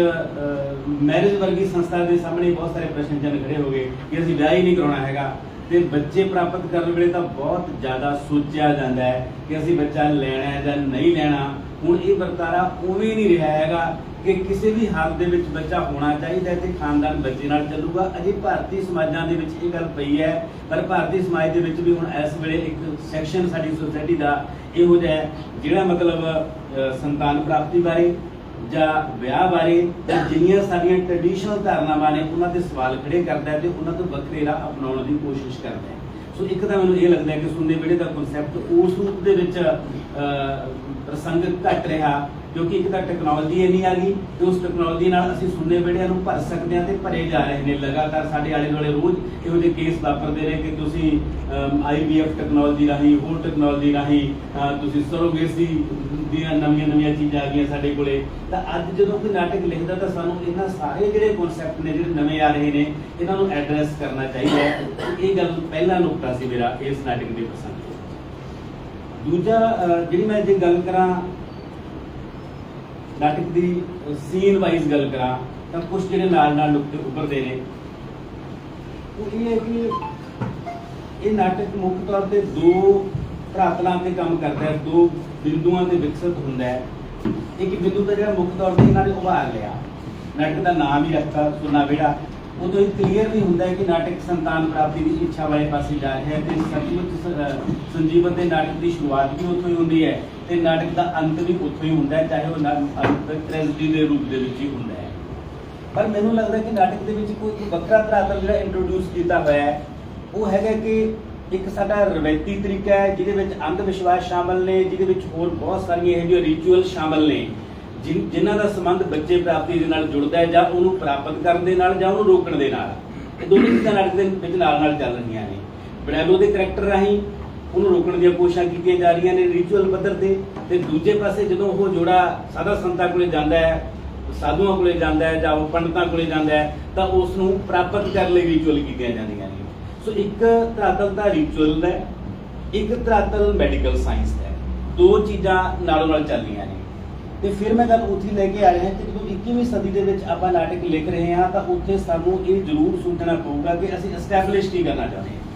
ਮੈਰਿਜ ਵਰਗੀ ਸੰਸਥਾ ਦੇ ਸਾਹਮਣੇ ਬਹੁਤ ਸਾਰੇ ਪ੍ਰਸ਼ਨ ਚਿੰਨ੍ਹ ਖੜੇ ਹੋ ਗਏ ਕਿ ਅਸੀਂ ਵਿਆਹ ਹੀ ਨਹੀਂ ਕਰਾਉਣਾ ਹੈਗਾ। ਤੇ ਬੱਚੇ ਪ੍ਰਾਪਤ ਕਰਨ ਵੇਲੇ ਤਾਂ ਬਹੁਤ ਜ਼ਿਆਦਾ ਸੋਚਿਆ ਜਾਂਦਾ ਹੈ ਕਿ ਅਸੀਂ ਬੱਚਾ ਲੈਣਾ ਹੈ ਜਾਂ ਨਹੀਂ ਲੈਣਾ। ਹੁਣ ਇਹ ਵਰਤਾਰਾ ਉਵੇਂ ਨਹੀਂ ਰਿਹਾ ਹੈਗਾ ਕਿ ਕਿਸੇ ਵੀ ਹਾਲਤ ਦੇ ਵਿੱਚ ਬੱਚਾ ਹੋਣਾ ਚਾਹੀਦਾ ਹੈ ਤੇ ਖਾਨਦਾਨ ਬੱਚੇ ਨਾਲ ਚੱਲੂਗਾ। ਅਜੇ ਭਾਰਤੀ ਸਮਾਜਾਂ ਦੇ ਵਿੱਚ ਇਹ ਗੱਲ ਪਈ ਹੈ, ਪਰ ਭਾਰਤੀ ਸਮਾਜ ਦੇ ਵਿੱਚ ਵੀ ਹੁਣ ਇਸ ਵੇਲੇ ਇੱਕ ਸੈਕਸ਼ਨ ਸਾਡੀ ਸੋਸਾਇਟੀ ਦਾ ਇਹੋ ਜਿਹਾ ਜਿਹੜਾ ਮਤਲਬ ਸੰਤਾਨ ਪ੍ਰਾਪਤੀ ਬਾਰੇ ਜਾਂ ਵਿਆਹ ਬਾਰੇ ਜਾਂ ਜਿੰਨੀਆਂ ਸਾਡੀਆਂ ਟ੍ਰੈਡੀਸ਼ਨਲ ਧਾਰਨਾਵਾਂ ਨੇ ਉਹਨਾਂ ਤੇ ਸਵਾਲ ਖੜੇ ਕਰਦਾ ਤੇ ਉਹਨਾਂ ਤੋਂ ਵੱਖਰੇ ਰਾਹ ਅਪਣਾਉਣ ਦੀ ਕੋਸ਼ਿਸ਼ ਕਰਦਾ ਹੈ। ਸੋ ਇੱਕ ਤਾਂ ਮੈਨੂੰ ਇਹ ਲੱਗਦਾ ਕਿ ਸੁਣਨੇ ਵੇਲੇ ਦਾ ਕਨਸੈਪਟ ਉਸ ਰੂਪ ਦੇ ਵਿੱਚ ਅਹ, ਪ੍ਰਸੰਗ ਘਟ ਰਿਹਾ। ਕਿਉਂਕਿ ਇੱਕ ਤਾਂ ਟੈਕਨੋਲੋਜੀ ਇੰਨੀ ਆ ਗਈ ਕਿ ਉਸ ਟੈਕਨੋਲੋਜੀ ਨਾਲ ਅਸੀਂ ਸੁਣਨੇ ਵੇੜਿਆਂ ਨੂੰ ਭਰ ਸਕਦੇ ਹਾਂ ਤੇ ਭਰੇ ਜਾ ਰਹੇ ਨੇ। ਲਗਾਤਾਰ ਸਾਡੇ ਆਲੇ ਦੁਆਲੇ ਰੋਜ਼ ਇਹੋ ਜਿਹੇ ਕੇਸ ਵਾਪਰਦੇ ਨੇ ਕਿ ਤੁਸੀਂ ਆਈਵੀਐਫ ਟੈਕਨੋਲੋਜੀ ਰਾਹੀਂ, ਹੋਰ ਟੈਕਨੋਲੋਜੀ ਰਾਹੀਂ ਤੁਸੀਂ ਸਰੋਗੇਸੀ ਦੀਆਂ ਨਵੀਆਂ ਨਵੀਆਂ ਚੀਜ਼ਾਂ ਆ ਗਈਆਂ ਸਾਡੇ ਕੋਲੇ। ਤਾਂ ਅੱਜ ਜਦੋਂ ਕੋਈ ਨਾਟਕ ਲਿਖਦਾ ਤਾਂ ਸਾਨੂੰ ਇਹਨਾਂ ਸਾਰੇ ਜਿਹੜੇ ਕਨਸੈਪਟ ਨੇ, ਜਿਹੜੇ ਨਵੇਂ ਆ ਰਹੇ ਨੇ, ਇਹਨਾਂ ਨੂੰ ਐਡਰੈਸ ਕਰਨਾ ਚਾਹੀਦਾ ਹੈ। ਇਹ ਗੱਲ ਪਹਿਲਾ ਨੁਕਤਾ ਸੀ ਮੇਰਾ ਇਸ ਨਾਟਕ ਦੇ ਪ੍ਰਸੰਗ ਦੂਜਾ ਜਿਹੜੀ ਮੈਂ ਜੇ ਗੱਲ ਕਰਾਂ ਨਾਟਕ ਦੀ ਸੀਨ ਵਾਈਜ਼ ਗੱਲ ਕਰਾਂ, ਤਾਂ ਕੁਝ ਜਿਹੜੇ ਨਾਲ ਨਾਲ ਨੁਕਤੇ ਉੱਭਰਦੇ ਨੇ। ਉਹ ਇਹ ਹੈ ਕਿ ਇਹ ਨਾਟਕ ਮੁੱਖ ਤੌਰ ਤੇ ਦੋ ਧਰਾਤਲਾਂ ਤੇ ਕੰਮ ਕਰਦਾ ਹੈ, ਦੋ ਬਿੰਦੂਆਂ ਤੇ ਵਿਕਸਿਤ ਹੁੰਦਾ ਹੈ। ਇੱਕ ਬਿੰਦੂ ਤਾਂ ਜਿਹੜਾ ਮੁੱਖ ਤੌਰ ਤੇ ਇਹਨਾਂ ਨੇ ਉਭਾਰ ਲਿਆ। ਨਾਟਕ ਦਾ ਨਾਮ ਹੀ ਰੱਖਤਾ ਸੁਨਾ ਵੇੜਾ ਉਦੋਂ ਇਹ ਕਲੀਅਰ ਨਹੀਂ ਹੁੰਦਾ ਕਿ ਨਾਟਕ ਸੰਤਾਨ ਪ੍ਰਾਪਤੀ ਦੀ ਇੱਛਾ ਵਾਲੇ ਪਾਸੇ ਜਾ ਰਿਹਾ ਹੈ ਤੇ ਸੱਚਮੁੱਚ ਸੰਜੀਵਨ ਦੇ ਨਾਟਕ ਦੀ ਸ਼ੁਰੂਆਤ ਵੀ ਉੱਥੋਂ ਹੀ ਹੁੰਦੀ ਹੈ। ਤੇ ਨਾਟਕ ਦਾ ਅੰਤ ਵੀ ਉੱਥੋਂ ਹੀ ਹੁੰਦਾ ਹੈ, ਚਾਹੇ ਉਹ ਨਾ- ਟ੍ਰੈਜਡੀ ਦੇ ਰੂਪ ਦੇ ਵਿੱਚ ਹੀ ਹੁੰਦਾ ਹੈ। ਪਰ ਮੈਨੂੰ ਲੱਗਦਾ ਕਿ ਨਾਟਕ ਦੇ ਵਿੱਚ ਕੋਈ ਵੱਖਰਾ ਧਰਾਤਲ ਜਿਹੜਾ ਇੰਟਰੋਡਿਊਸ ਕੀਤਾ ਹੋਇਆ ਹੈ, ਉਹ ਹੈਗਾ ਕਿ ਇੱਕ ਸਾਡਾ ਰਵਾਇਤੀ ਤਰੀਕਾ ਹੈ, ਜਿਹਦੇ ਵਿੱਚ ਅੰਧ ਵਿਸ਼ਵਾਸ ਸ਼ਾਮਲ ਨੇ, ਜਿਹਦੇ ਵਿੱਚ ਹੋਰ ਬਹੁਤ ਸਾਰੀਆਂ ਇਹੋ ਜਿਹੇ ਰਿਚੁਅਲ ਸ਼ਾਮਲ ਨੇ, ਜਿਨ- ਜਿਨ੍ਹਾਂ ਦਾ ਸੰਬੰਧ ਬੱਚੇ ਪ੍ਰਾਪਤੀ ਦੇ ਨਾਲ ਜੁੜਦਾ ਹੈ ਜਾਂ ਉਹਨੂੰ ਪ੍ਰਾਪਤ ਕਰਨ ਦੇ ਨਾਲ ਜਾਂ ਉਹਨੂੰ ਰੋਕਣ ਦੇ ਨਾਲ। ਇਹ ਦੋਨੋਂ ਚੀਜ਼ਾਂ ਨਾਟਕ ਦੇ ਵਿੱਚ ਨਾਲ ਨਾਲ ਚੱਲ ਰਹੀਆਂ ਨੇ। ਬਰੈਲੋ ਦੇ ਕਰੈਕਟਰ ਰਾਹੀਂ ਉਹਨੂੰ ਰੋਕਣ ਦੀਆਂ ਕੋਸ਼ਿਸ਼ਾਂ ਕੀਤੀਆਂ ਜਾ ਰਹੀਆਂ ਨੇ ਰਿਚੁਅਲ ਪੱਧਰ ਤੇ ਤੇ ਦੂਜੇ ਪਾਸੇ ਜਦੋਂ ਉਹ ਜੋੜਾ ਸਾਧਾ ਸੰਤਾਂ ਕੋਲੇ ਜਾਂਦਾ ਹੈ, ਸਾਧੂਆਂ ਕੋਲੇ ਜਾਂਦਾ ਹੈ ਜਾਂ ਉਹ ਪੰਡਤਾਂ ਕੋਲੇ ਜਾਂਦਾ ਹੈ, ਤਾਂ ਉਸ ਨੂੰ ਪ੍ਰਾਪਤ ਕਰਨ ਲਈ ਰਿਚੁਅਲ ਕੀਤੀਆਂ ਜਾਂਦੀਆਂ ਨੇ। ਸੋ ਇੱਕ ਧਰਾਤਲ ਦਾ ਰਿਚੁਅਲ ਹੈ, ਇੱਕ ਧਰਾਤਲ ਮੈਡੀਕਲ ਸਾਇੰਸ ਹੈ। ਦੋ ਚੀਜ਼ਾਂ ਨਾਲੋਂ ਨਾਲ ਚੱਲਦੀਆਂ ਨੇ। ਤੇ ਫਿਰ ਮੈਂ ਗੱਲ ਉੱਥੇ ਲੈ ਕੇ ਆ ਰਿਹਾ ਕਿ ਜਦੋਂ 21ਵੀਂ ਸਦੀ ਦੇ ਵਿੱਚ ਆਪਾਂ ਨਾਟਕ ਲਿਖ ਰਹੇ ਹਾਂ ਤਾਂ ਉੱਥੇ ਸਾਨੂੰ ਇਹ ਜ਼ਰੂਰ ਸੋਚਣਾ ਪਊਗਾ ਕਿ ਅਸੀਂ ਐਸਟੈਬਲਿਸ਼ ਕੀ ਕਰਨਾ ਚਾਹੁੰਦੇ ਹਾਂ।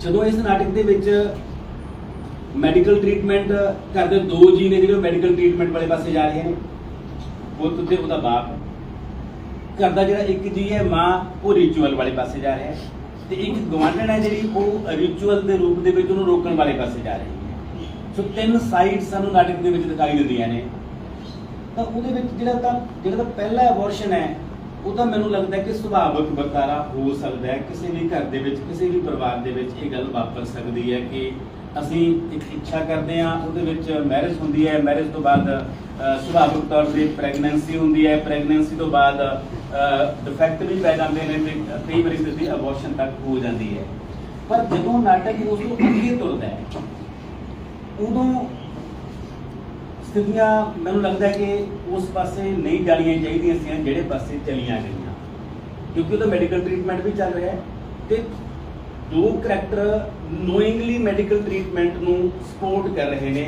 ਜਦੋਂ ਇਸ ਨਾਟਕ ਦੇ ਵਿੱਚ ਮੈਡੀਕਲ ਟ੍ਰੀਟਮੈਂਟ ਕਰਦੇ, ਦੋ ਜੀ ਨੇ ਜਿਹੜੇ ਮੈਡੀਕਲ ਟ੍ਰੀਟਮੈਂਟ ਵਾਲੇ ਪਾਸੇ ਜਾ ਰਹੇ ਨੇ ਪੁੱਤ ਤੇ ਉਹਦਾ ਬਾਪ ਘਰ ਦਾ ਜਿਹੜਾ ਇੱਕ ਜੀ ਹੈ, ਮਾਂ, ਉਹ ਰਿਚੁਅਲ ਵਾਲੇ ਪਾਸੇ ਜਾ ਰਿਹਾ ਹੈ ਤੇ ਇੱਕ ਗਵਾਂਢਣ ਹੈ ਜਿਹੜੀ, ਉਹ ਰਿਚੁਅਲ ਦੇ ਰੂਪ ਦੇ ਵਿੱਚ ਉਹਨੂੰ ਰੋਕਣ ਵਾਲੇ ਪਾਸੇ ਜਾ ਰਹੀ ਹੈ। ਸੋ ਤਿੰਨ ਸਾਈਡ ਸਾਨੂੰ ਨਾਟਕ ਦੇ ਵਿੱਚ ਦਿਖਾਈ ਦਿੰਦੀਆਂ ਨੇ। ਤਾਂ ਉਹਦੇ ਵਿੱਚ ਜਿਹੜਾ ਤਾਂ ਜਿਹੜਾ ਤਾਂ ਪਹਿਲਾ ਅਬੋਰਸ਼ਨ ਹੈ ਉਹ ਤਾਂ ਮੈਨੂੰ ਲੱਗਦਾ ਕਿ ਸੁਭਾਵਿਕ ਵਰਤਾਰਾ ਹੋ ਸਕਦਾ ਹੈ। ਕਿਸੇ ਵੀ ਘਰ ਦੇ ਵਿੱਚ, ਕਿਸੇ ਵੀ ਪਰਿਵਾਰ ਦੇ ਵਿੱਚ ਇਹ ਗੱਲ ਵਾਪਰ ਸਕਦੀ ਹੈ ਕਿ ਅਸੀਂ ਇੱਕ ਇੱਛਾ ਕਰਦੇ ਹਾਂ, ਉਹਦੇ ਵਿੱਚ ਮੈਰਿਜ ਹੁੰਦੀ ਹੈ। ਮੈਰਿਜ ਤੋਂ ਬਾਅਦ ਸੁਭਾਵਿਕ ਤੌਰ ਤੇ ਪ੍ਰੈਗਨੈਂਸੀ ਹੁੰਦੀ ਹੈ। ਪ੍ਰੈਗਨੈਂਸੀ ਤੋਂ ਬਾਅਦ ਡਿਫੈਕਟ ਵੀ ਪੈ ਜਾਂਦੇ ਨੇ ਤੇ ਕਈ ਵਾਰੀ ਸਿੱਧੀ ਅਬੋਰਸ਼ਨ ਤੱਕ ਹੋ ਜਾਂਦੀ ਹੈ। ਪਰ ਜਦੋਂ ਨਾਟਕ ਉਸ ਤੋਂ ਅੱਗੇ ਤੁਰਦਾ ਹੈ, ਉਦੋਂ ਸਥਿਤੀਆਂ ਮੈਨੂੰ ਲੱਗਦਾ ਕਿ ਉਸ ਪਾਸੇ ਨਹੀਂ ਜਾਣੀਆਂ ਚਾਹੀਦੀਆਂ ਸੀ ਜਿਹੜੇ ਪਾਸੇ ਚਲੀਆਂ ਗਈਆਂ। ਕਿਉਂਕਿ ਉਹਦਾ ਮੈਡੀਕਲ ਟ੍ਰੀਟਮੈਂਟ ਵੀ ਚੱਲ ਰਿਹਾ ਹੈ ਤੇ ਦੋ ਕਰੈਕਟਰ ਨੋਇੰਗਲੀ ਮੈਡੀਕਲ ਟ੍ਰੀਟਮੈਂਟ ਨੂੰ ਸਪੋਰਟ ਕਰ ਰਹੇ ਨੇ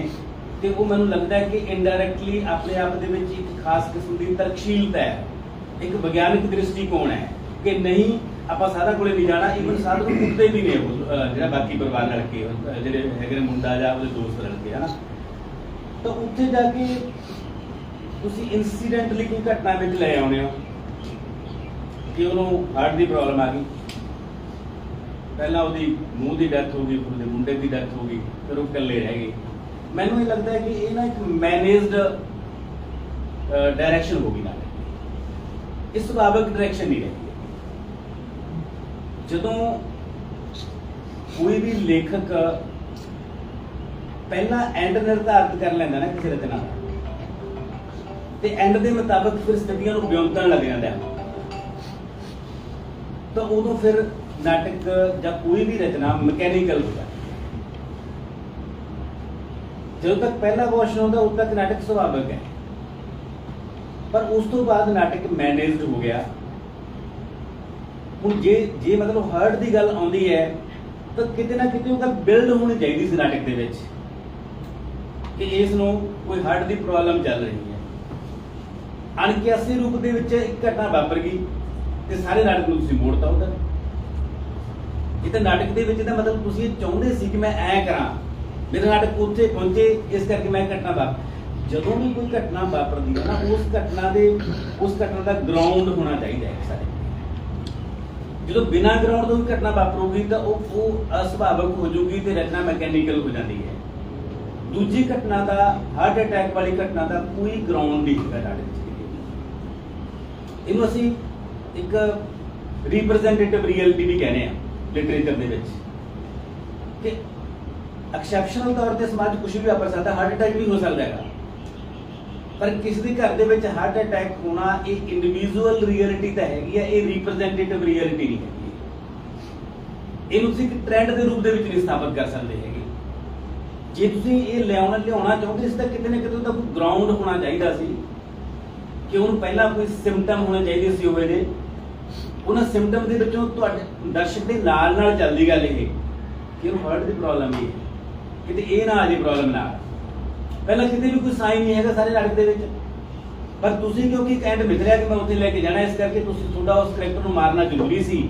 ਤੇ ਉਹ ਮੈਨੂੰ ਲੱਗਦਾ ਹੈ ਕਿ ਇਨਡਾਇਰੈਕਟਲੀ ਆਪਣੇ ਆਪ ਦੇ ਵਿੱਚ ਇੱਕ ਖਾਸ ਕਿਸਮ ਦੀ ਤਰਕਸ਼ੀਲਤਾ ਹੈ। ਇੱਕ ਵਿਗਿਆਨਿਕ ਦ੍ਰਿਸ਼ਟੀਕੋਣ ਹੈ ਕਿ ਨਹੀਂ, ਆਪਾਂ ਸਾਰਾ ਕੋਲੇ ਨਹੀਂ ਜਾਣਾ ਇਵਨ ਸਾਧ ਨੂੰ ਕੁੱਟਦੇ ਵੀ ਨੇ ਜਿਹੜਾ ਬਾਕੀ ਪਰਿਵਾਰ ਲੜਕੇ ਜਿਹੜੇ ਹੈਗੇ ਮੁੰਡਾ ਜਾਂ ਉਹਦੇ ਦੋਸਤ ਲੜਕੇ, ਹਨਾ? ਤਾਂ ਉੱਥੇ ਜਾ ਕੇ ਤੁਸੀਂ ਇਨਸੀਡੈਂਟਲੀ ਕੋਈ ਘਟਨਾ ਵਿੱਚ ਲੈ ਆਉਣੇ ਹੋ ਕਿ ਉਹਨੂੰ ਹਾਰਟ ਦੀ ਪ੍ਰੋਬਲਮ ਆ ਗਈ। ਪਹਿਲਾਂ ਉਹਦੀ ਮੂੰਹ ਦੀ ਡੈਥ ਹੋ ਗਈ ਫਿਰ ਉਹਦੇ ਮੁੰਡੇ ਦੀ ਡੈਥ ਹੋ ਗਈ, ਫਿਰ ਉਹ ਇਕੱਲੇ ਰਹਿ ਗਏ। ਮੈਨੂੰ ਇਹ ਲੱਗਦਾ ਹੈ ਕਿ ਇਹ ਨਾ ਇੱਕ ਮੈਨੇਜਡ ਡਾਇਰੈਕਸ਼ਨ ਹੋ ਗਈ ਨਾਲ। ਇਸ ਸੁਭਾਵਿਕ ਡਾਇਰੈਕਸ਼ਨ ਨਹੀਂ ਰਹੀ ਜਦੋਂ ਕੋਈ ਵੀ ਲੇਖਕ ਪਹਿਲਾਂ ਐਂਡ ਨਿਰਧਾਰਿਤ ਕਰ ਲੈਂਦਾ ਨਾ ਕਿਸੇ ਰਚਨਾ ਦਾ ਤੇ ਐਂਡ ਦੇ ਮੁਤਾਬਕ ਫਿਰ ਸਥਿਤੀਆਂ ਨੂੰ ਵਿਉਂਤਣ ਲੱਗ ਜਾਂਦਾ ਤਾਂ ਉਦੋਂ ਫਿਰ ਨਾਟਕ ਜਾਂ ਕੋਈ ਵੀ ਰਚਨਾ ਮਕੈਨੀਕਲ ਹੁੰਦਾ ਜਦੋਂ ਤੱਕ ਪਹਿਲਾ ਪੋਰਸ਼ਨ ਹੁੰਦਾ ਉਦੋਂ ਤੱਕ ਨਾਟਕ ਸੁਭਾਵਿਕ ਹੈ। ਪਰ ਉਸ ਤੋਂ ਬਾਅਦ ਨਾਟਕ ਮੈਨੇਜਡ ਹੋ ਗਿਆ। ਹੁਣ ਜੇ ਜੇ ਮਤਲਬ ਹਰਟ ਦੀ ਗੱਲ ਆਉਂਦੀ ਹੈ, ਤਾਂ ਕਿਤੇ ਨਾ ਕਿਤੇ ਉਹ ਗੱਲ ਬਿਲਡ ਹੋਣੀ ਚਾਹੀਦੀ ਸੀ ਨਾਟਕ ਦੇ ਵਿੱਚ। ਕਿ ਇਸ ਨੂੰ ਕੋਈ ਹਰਟ ਦੀ ਪ੍ਰੋਬਲਮ ਚੱਲ ਰਹੀ ਹੈ। ਅਣਕਿਆਸੀ ਰੂਪ ਦੇ ਵਿੱਚ ਇੱਕ ਘਟਨਾ ਵਾਪਰ ਗਈ ਤੇ ਸਾਰੇ ਨਾਟਕ ਨੂੰ ਤੁਸੀਂ ਮੋੜਤਾ ਉਧਰ ਇਹ ਤਾਂ ਨਾਟਕ ਦੇ ਵਿੱਚ ਤਾਂ ਮਤਲਬ ਤੁਸੀਂ ਇਹ ਚਾਹੁੰਦੇ ਸੀ ਕਿ ਮੈਂ ਐ ਕਰਾਂ। ਮੇਰਾ ਨਾਟਕ ਉੱਥੇ ਪਹੁੰਚੇ, ਇਸ ਕਰਕੇ ਮੈਂ ਘਟਨਾ ਵਾਪਰ ਜਦੋਂ ਵੀ ਕੋਈ ਘਟਨਾ ਵਾਪਰਦੀ ਹੈ ਨਾ, ਉਸ ਘਟਨਾ ਦੇ, ਉਸ ਘਟਨਾ ਦਾ ਗਰਾਊਂਡ ਹੋਣਾ ਚਾਹੀਦਾ ਹੈ ਸਾਰੇ। ਜਦੋਂ ਬਿਨਾਂ ਗਰਾਊਂਡ ਤੋਂ ਘਟਨਾ ਵਾਪਰੂਗੀ ਤਾਂ ਉਹ ਉਹ ਅਸੁਭਾਵਕ ਹੋ ਜਾਊਗੀ ਤੇ ਰਚਨਾ ਮੈਕੈਨੀਕਲ ਹੋ ਜਾਂਦੀ ਹੈ। ਦੂਜੀ ਘਟਨਾ ਦਾ ਹਾਰਟ ਅਟੈਕ ਵਾਲੀ ਘਟਨਾ ਦਾ ਕੋਈ ਗਰਾਊਂਡ ਨਹੀਂ ਹੈਗਾ ਨਾਟਕ 'ਚ ਇਹਨੂੰ ਅਸੀਂ ਇੱਕ ਰਿਪਰੈਜ਼ੈਂਟੇਟਿਵ ਰਿਐਲਿਟੀ ਵੀ ਕਹਿੰਦੇ ਆ ਲਿਟਰੇਚਰ ਦੇ ਵਿੱਚ। ਕਿ ਐਕਸੈਪਸ਼ਨਲ ਤੌਰ ਤੇ ਸਮਾਜ ਕੁਝ ਵੀ ਵਾਪਰ ਸਕਦਾ ਹਾਰਟ ਅਟੈਕ ਵੀ ਹੋ ਸਕਦਾ ਹੈਗਾ। ਪਰ ਕਿਸੇ ਦੇ ਘਰ ਦੇ ਵਿੱਚ ਹਾਰਟ ਅਟੈਕ ਹੋਣਾ, ਇਹ ਇੰਡੀਵਿਜੂਅਲ ਰਿਐਲਿਟੀ ਤਾਂ ਹੈਗੀ ਹੈ ਇਹ ਰਿਪਰੈਜ਼ੈਂਟੇਟਿਵ ਰਿਐਲਿਟੀ ਨਹੀਂ ਹੈਗੀ। ਇਹਨੂੰ ਤੁਸੀਂ ਇੱਕ ਟ੍ਰੈਂਡ ਦੇ ਰੂਪ ਦੇ ਵਿੱਚ ਨਹੀਂ ਸਥਾਪਿਤ ਕਰ ਸਕਦੇ ਹੈਗੇ। ਜੇ ਤੁਸੀਂ ਇਹ ਲਿਆਉਣਾ ਲਿਆਉਣਾ ਚਾਹੁੰਦੇ ਸੀ ਤਾਂ ਕਿਤੇ ਨਾ ਕਿਤੇ ਉਹਦਾ ਕੋਈ ਗਰਾਊਂਡ ਹੋਣਾ ਚਾਹੀਦਾ ਸੀ ਕਿ ਉਹਨੂੰ ਪਹਿਲਾਂ ਕੋਈ ਸਿੰਪਟਮ ਹੋਣੇ ਚਾਹੀਦੇ ਸੀ ਹੋਵੇ ਦੇ ਉਹਨਾਂ ਸਿੰਪਟਮ ਦੇ ਵਿੱਚੋਂ ਤੁਹਾਡੇ ਦਰਸ਼ਕ ਦੇ ਨਾਲ ਨਾਲ ਚੱਲਦੀ ਗੱਲ ਇਹ ਕਿ ਉਹ ਹਾਰਟ ਦੀ ਪ੍ਰੋਬਲਮ ਵੀ ਹੈ। ਕਿਤੇ ਇਹ ਨਾ ਆ ਜੇ ਪ੍ਰੋਬਲਮ ਨਾ ਪਹਿਲਾਂ ਕਿਤੇ ਵੀ ਕੋਈ ਸਾਈਨ ਨਹੀਂ ਹੈਗਾ ਸਾਰੇ ਲੜਕ ਦੇ ਵਿੱਚ। ਪਰ ਤੁਸੀਂ ਕਿਉਂਕਿ ਇੱਕ ਐਂਡ ਮਿਥ ਰਿਹਾ ਕਿ ਮੈਂ ਉੱਥੇ ਲੈ ਕੇ ਜਾਣਾ, ਇਸ ਕਰਕੇ ਤੁਸੀਂ ਤੁਹਾਡਾ ਉਸ ਕਰੈਕਟਰ ਨੂੰ ਮਾਰਨਾ ਜ਼ਰੂਰੀ ਸੀ।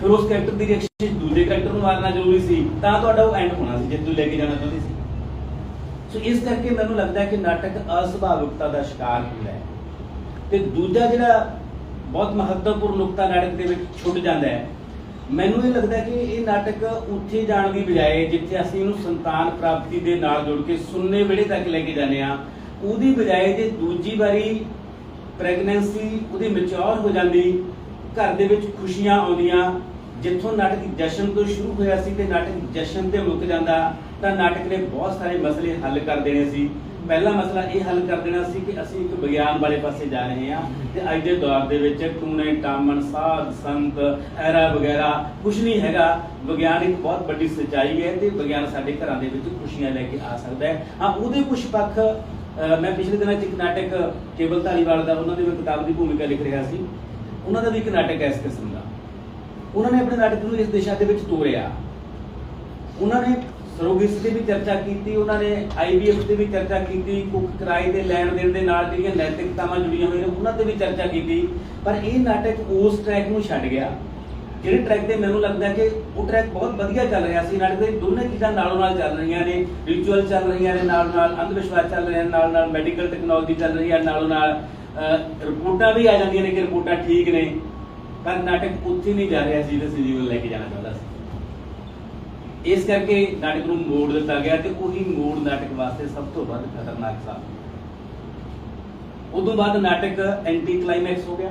ਫਿਰ ਉਸ ਕਰੈਕਟਰ ਦੀ ਰਿਐਕਸ਼ਨ ਦੂਜੇ ਕਰੈਕਟਰ ਨੂੰ ਮਾਰਨਾ ਜ਼ਰੂਰੀ ਸੀ, ਤਾਂ ਤੁਹਾਡਾ ਉਹ ਐਂਡ ਹੋਣਾ ਸੀ, ਜੇ ਲੈ ਕੇ ਜਾਣਾ ਚਾਹੁੰਦੇ ਸੀ ਸੋ ਇਸ ਕਰਕੇ ਮੈਨੂੰ ਲੱਗਦਾ ਹੈ ਕਿ ਨਾਟਕ ਅਸੁਭਾਵਿਕਤਾ ਦਾ ਸ਼ਿਕਾਰ ਹੁੰਦਾ ਹੈ। ਤੇ ਦੂਜਾ ਜਿਹੜਾ ਬਹੁਤ ਮਹੱਤਵਪੂਰਨ ਨੁਕਤਾ ਨਾਟਕ ਦੇ ਵਿੱਚ ਛੁੱਟ ਜਾਂਦਾ ਹੈ, ਮੈਨੂੰ ਇਹ ਲੱਗਦਾ ਕਿ ਇਹ ਨਾਟਕ ਉੱਥੇ ਜਾਣ ਦੀ ਬਜਾਏ, ਜਿੱਥੇ ਅਸੀਂ ਇਹਨੂੰ ਸੰਤਾਨ ਪ੍ਰਾਪਤੀ ਦੇ ਨਾਲ ਜੋੜ ਕੇ ਸੁੰਨੇ ਵਿੜੇ ਤੱਕ ਲੈ ਕੇ ਜਾਂਦੇ ਆ ਉਹਦੀ ਬਜਾਏ ਜੇ ਦੂਜੀ ਵਾਰੀ ਪ੍ਰੈਗਨੈਂਸੀ ਉਹਦੀ ਮੈਚੁਰ ਹੋ ਜਾਂਦੀ ਘਰ ਦੇ ਵਿੱਚ ਖੁਸ਼ੀਆਂ ਆਉਂਦੀਆਂ। ਜਿੱਥੋਂ ਨਾਟਕ ਜਸ਼ਨ ਤੋਂ ਸ਼ੁਰੂ ਹੋਇਆ ਸੀ ਤੇ ਨਾਟਕ ਜਸ਼ਨ ਤੇ ਮੁੱਕ ਜਾਂਦਾ, ਤਾਂ ਨਾਟਕ ਨੇ ਬਹੁਤ ਸਾਰੇ ਮਸਲੇ ਹੱਲ ਕਰ ਦੇਣੇ ਸੀ। ਪਹਿਲਾ ਮਸਲਾ ਇਹ ਹੱਲ ਕਰ ਦੇਣਾ ਸੀ ਕਿ ਅਸੀਂ ਇੱਕ ਵਿਗਿਆਨ ਵਾਲੇ ਪਾਸੇ ਜਾ ਰਹੇ ਹਾਂ ਤੇ ਅੱਜ ਦੇ ਦੌਰ ਦੇ ਵਿੱਚ ਟੂਣੇ ਟਾਮਨ ਸਾਧ, ਸੰਤ, ਐਰਾ ਵਗੈਰਾ ਕੁਝ ਨਹੀਂ ਹੈਗਾ। ਵਿਗਿਆਨ ਇੱਕ ਬਹੁਤ ਵੱਡੀ ਸੱਚਾਈ ਹੈ ਤੇ ਵਿਗਿਆਨ ਸਾਡੇ ਘਰਾਂ ਦੇ ਵਿੱਚ ਖੁਸ਼ੀਆਂ ਲੈ ਕੇ ਆ ਸਕਦਾ ਹੈ। ਹਾਂ, ਉਹਦੇ ਕੁਝ ਪੱਖ ਮੈਂ ਪਿਛਲੇ ਦਿਨਾਂ 'ਚ ਇੱਕ ਨਾਟਕ ਕੇਵਲ ਧਾਲੀਵਾਲ ਦਾ, ਉਹਨਾਂ ਦੀ ਮੈਂ ਕਿਤਾਬ ਦੀ ਭੂਮਿਕਾ ਲਿਖ ਰਿਹਾ ਸੀ। ਉਹਨਾਂ ਦਾ ਵੀ ਇੱਕ ਨਾਟਕ ਹੈ ਇਸ ਕਿਸਮ ਦਾ। ਉਹਨਾਂ ਨੇ ਆਪਣੇ ਨਾਟਕ ਨੂੰ ਇਸ ਦਿਸ਼ਾ ਦੇ ਵਿੱਚ ਤੋਰਿਆ। ਉਹਨਾਂ ਨੇ ਸਰੋਗੇਸੀ ਤੇ ਵੀ ਚਰਚਾ ਕੀਤੀ, ਉਹਨਾਂ ਨੇ ਆਈਵੀਐਫ ਤੇ ਵੀ ਚਰਚਾ ਕੀਤੀ, ਕੁੱਖ ਕਿਰਾਏ ਦੇ ਲੈਣ ਦੇਣ ਦੇ ਨਾਲ ਜਿਹੜੀਆਂ ਨੈਤਿਕਤਾਵਾਂ ਜੁੜੀਆਂ ਹੋਈਆਂ ਨੇ, ਉਹਨਾਂ ਤੇ ਵੀ ਚਰਚਾ ਕੀਤੀ। ਪਰ ਇਹ ਨਾਟਕ ਉਸ ਟਰੈਕ ਨੂੰ ਛੱਡ ਗਿਆ। ਜਿਹੜੇ ਟਰੈਕ ਤੇ ਮੈਨੂੰ ਲੱਗਦਾ ਕਿ ਉਹ ਟਰੈਕ ਬਹੁਤ ਵਧੀਆ ਚੱਲ ਰਿਹਾ ਸੀ। ਨਾਟਕ ਦੇ ਦੋਨੇ ਚੀਜ਼ਾਂ ਨਾਲੋਂ ਨਾਲ ਚੱਲ ਰਹੀਆਂ ਨੇ। ਰਿਚੁਅਲ ਚੱਲ ਰਹੀਆਂ ਨੇ ਨਾਲ ਨਾਲ ਅੰਧ ਵਿਸ਼ਵਾਸ ਚੱਲ ਰਹੇ ਨੇ ਨਾਲ ਨਾਲ ਮੈਡੀਕਲ ਟੈਕਨੋਲੋਜੀ ਚੱਲ ਰਹੀ ਹੈ, ਨਾਲੋਂ ਨਾਲ ਰਿਪੋਰਟਾਂ ਵੀ ਆ ਜਾਂਦੀਆਂ ਨੇ ਕਿ ਰਿਪੋਰਟਾਂ ਠੀਕ ਨੇ, ਪਰ ਨਾਟਕ ਉੱਥੇ ਨਹੀਂ ਜਾ ਰਿਹਾ ਸੀ ਜਿਹਦੇ ਜੀਵਨ ਲੈ ਕੇ ਜਾਣਾ ਚਾਹੁੰਦਾ ਸੀ। ਇਸ ਕਰਕੇ ਨਾਟਕ ਨੂੰ ਮੋੜ ਦਿੱਤਾ ਗਿਆ ਤੇ ਉਹੀ ਮੋੜ ਨਾਟਕ ਵਾਸਤੇ ਸਭ ਤੋਂ ਵੱਧ ਖਤਰਨਾਕ ਸਾਬਤ ਉਦੋਂ ਬਾਅਦ ਨਾਟਕ ਐਂਟੀ ਕਲਾਈਮੈਕਸ ਹੋ ਗਿਆ।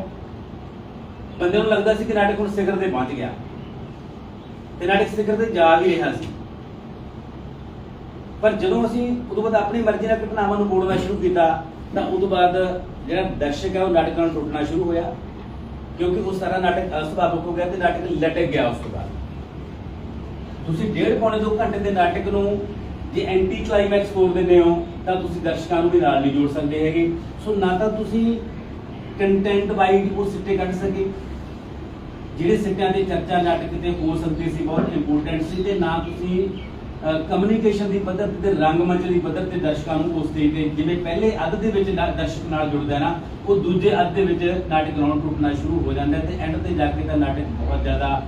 ਬੰਦੇ ਨੂੰ ਲੱਗਦਾ ਸੀ ਕਿ ਨਾਟਕ ਹੁਣ ਸਿਖਰ ਤੇ ਪਹੁੰਚ ਗਿਆ। ਤੇ ਨਾਟਕ ਸਿਖਰ ਤੇ ਜਾ ਵੀ ਰਿਹਾ ਸੀ। ਪਰ ਜਦੋਂ ਅਸੀਂ ਉਦੋਂ ਬਾਅਦ ਆਪਣੀ ਮਰਜ਼ੀ ਨਾਲ ਘਟਨਾਵਾਂ ਨੂੰ ਮੋੜਨਾ ਸ਼ੁਰੂ ਕੀਤਾ ਤਾਂ ਉਦੋਂ ਬਾਅਦ ਜਿਹੜਾ ਦਰਸ਼ਕ ਹੈ ਉਹ ਨਾਟਕਾਂ ਨੂੰ ਟੁੱਟਣਾ ਸ਼ੁਰੂ ਹੋਇਆ, ਕਿਉਂਕਿ ਉਹ ਸਾਰਾ ਨਾਟਕ ਅਸੁਭਾਵਕ ਹੋ ਗਿਆ ਤੇ ਨਾਟਕ ਲਟਕ ਗਿਆ ਉਸ ਤੋਂ ਬਾਅਦ। ਤੁਸੀਂ ਡੇਢ ਪੌਣੇ 2 ਘੰਟੇ ਦੇ ਨਾਟਕ ਨੂੰ ਜੇ ਐਂਟੀ ਕਲਾਈਮੈਕਸ ਤੋੜ ਦਿੰਦੇ ਹੋ, ਤਾਂ ਤੁਸੀਂ ਦਰਸ਼ਕਾਂ ਨੂੰ ਵੀ ਨਾਲ ਨਹੀਂ ਜੋੜ ਸਕਦੇ ਹੈਗੇ। ਸੋ ਨਾ ਤਾਂ ਤੁਸੀਂ ਕੰਟੈਂਟ ਵਾਈਜ਼ ਉਹ ਸਿੱਟੇ ਕੱਢ ਸਕੇ। ਜਿਹੜੇ ਸਿੱਟਿਆਂ ਤੇ ਚਰਚਾ ਨਾਟਕ ਤੇ ਹੋ ਸਕਦੀ ਸੀ, ਬਹੁਤ ਇੰਪੋਰਟੈਂਟ ਸੀ, ਤੇ ਨਾ ਤੁਸੀਂ ਕਮਿਊਨੀਕੇਸ਼ਨ ਦੀ ਪੱਧਰ ਤੇ ਰੰਗਮੰਚ ਦੀ ਪੱਧਰ ਤੇ ਦਰਸ਼ਕਾਂ ਨੂੰ ਉਸ ਸਟੇਜ ਤੇ ਜਿਵੇਂ ਪਹਿਲੇ ਅੱਧ ਦੇ ਵਿੱਚ ਦਰਸ਼ਕ ਨਾਲ ਜੁੜਦਾ ਨਾ, ਉਹ ਦੂਜੇ ਅੱਧ ਦੇ ਵਿੱਚ ਨਾਟਕ ਰੌਣ ਟੁੱਟਣਾ ਸ਼ੁਰੂ ਹੋ ਜਾਂਦਾ ਹੈ ਤੇ ਐਂਡ ਤੇ ਜਾ ਕੇ ਤਾਂ ਨਾਟਕ ਬਹੁਤ ਜ਼ਿਆਦਾ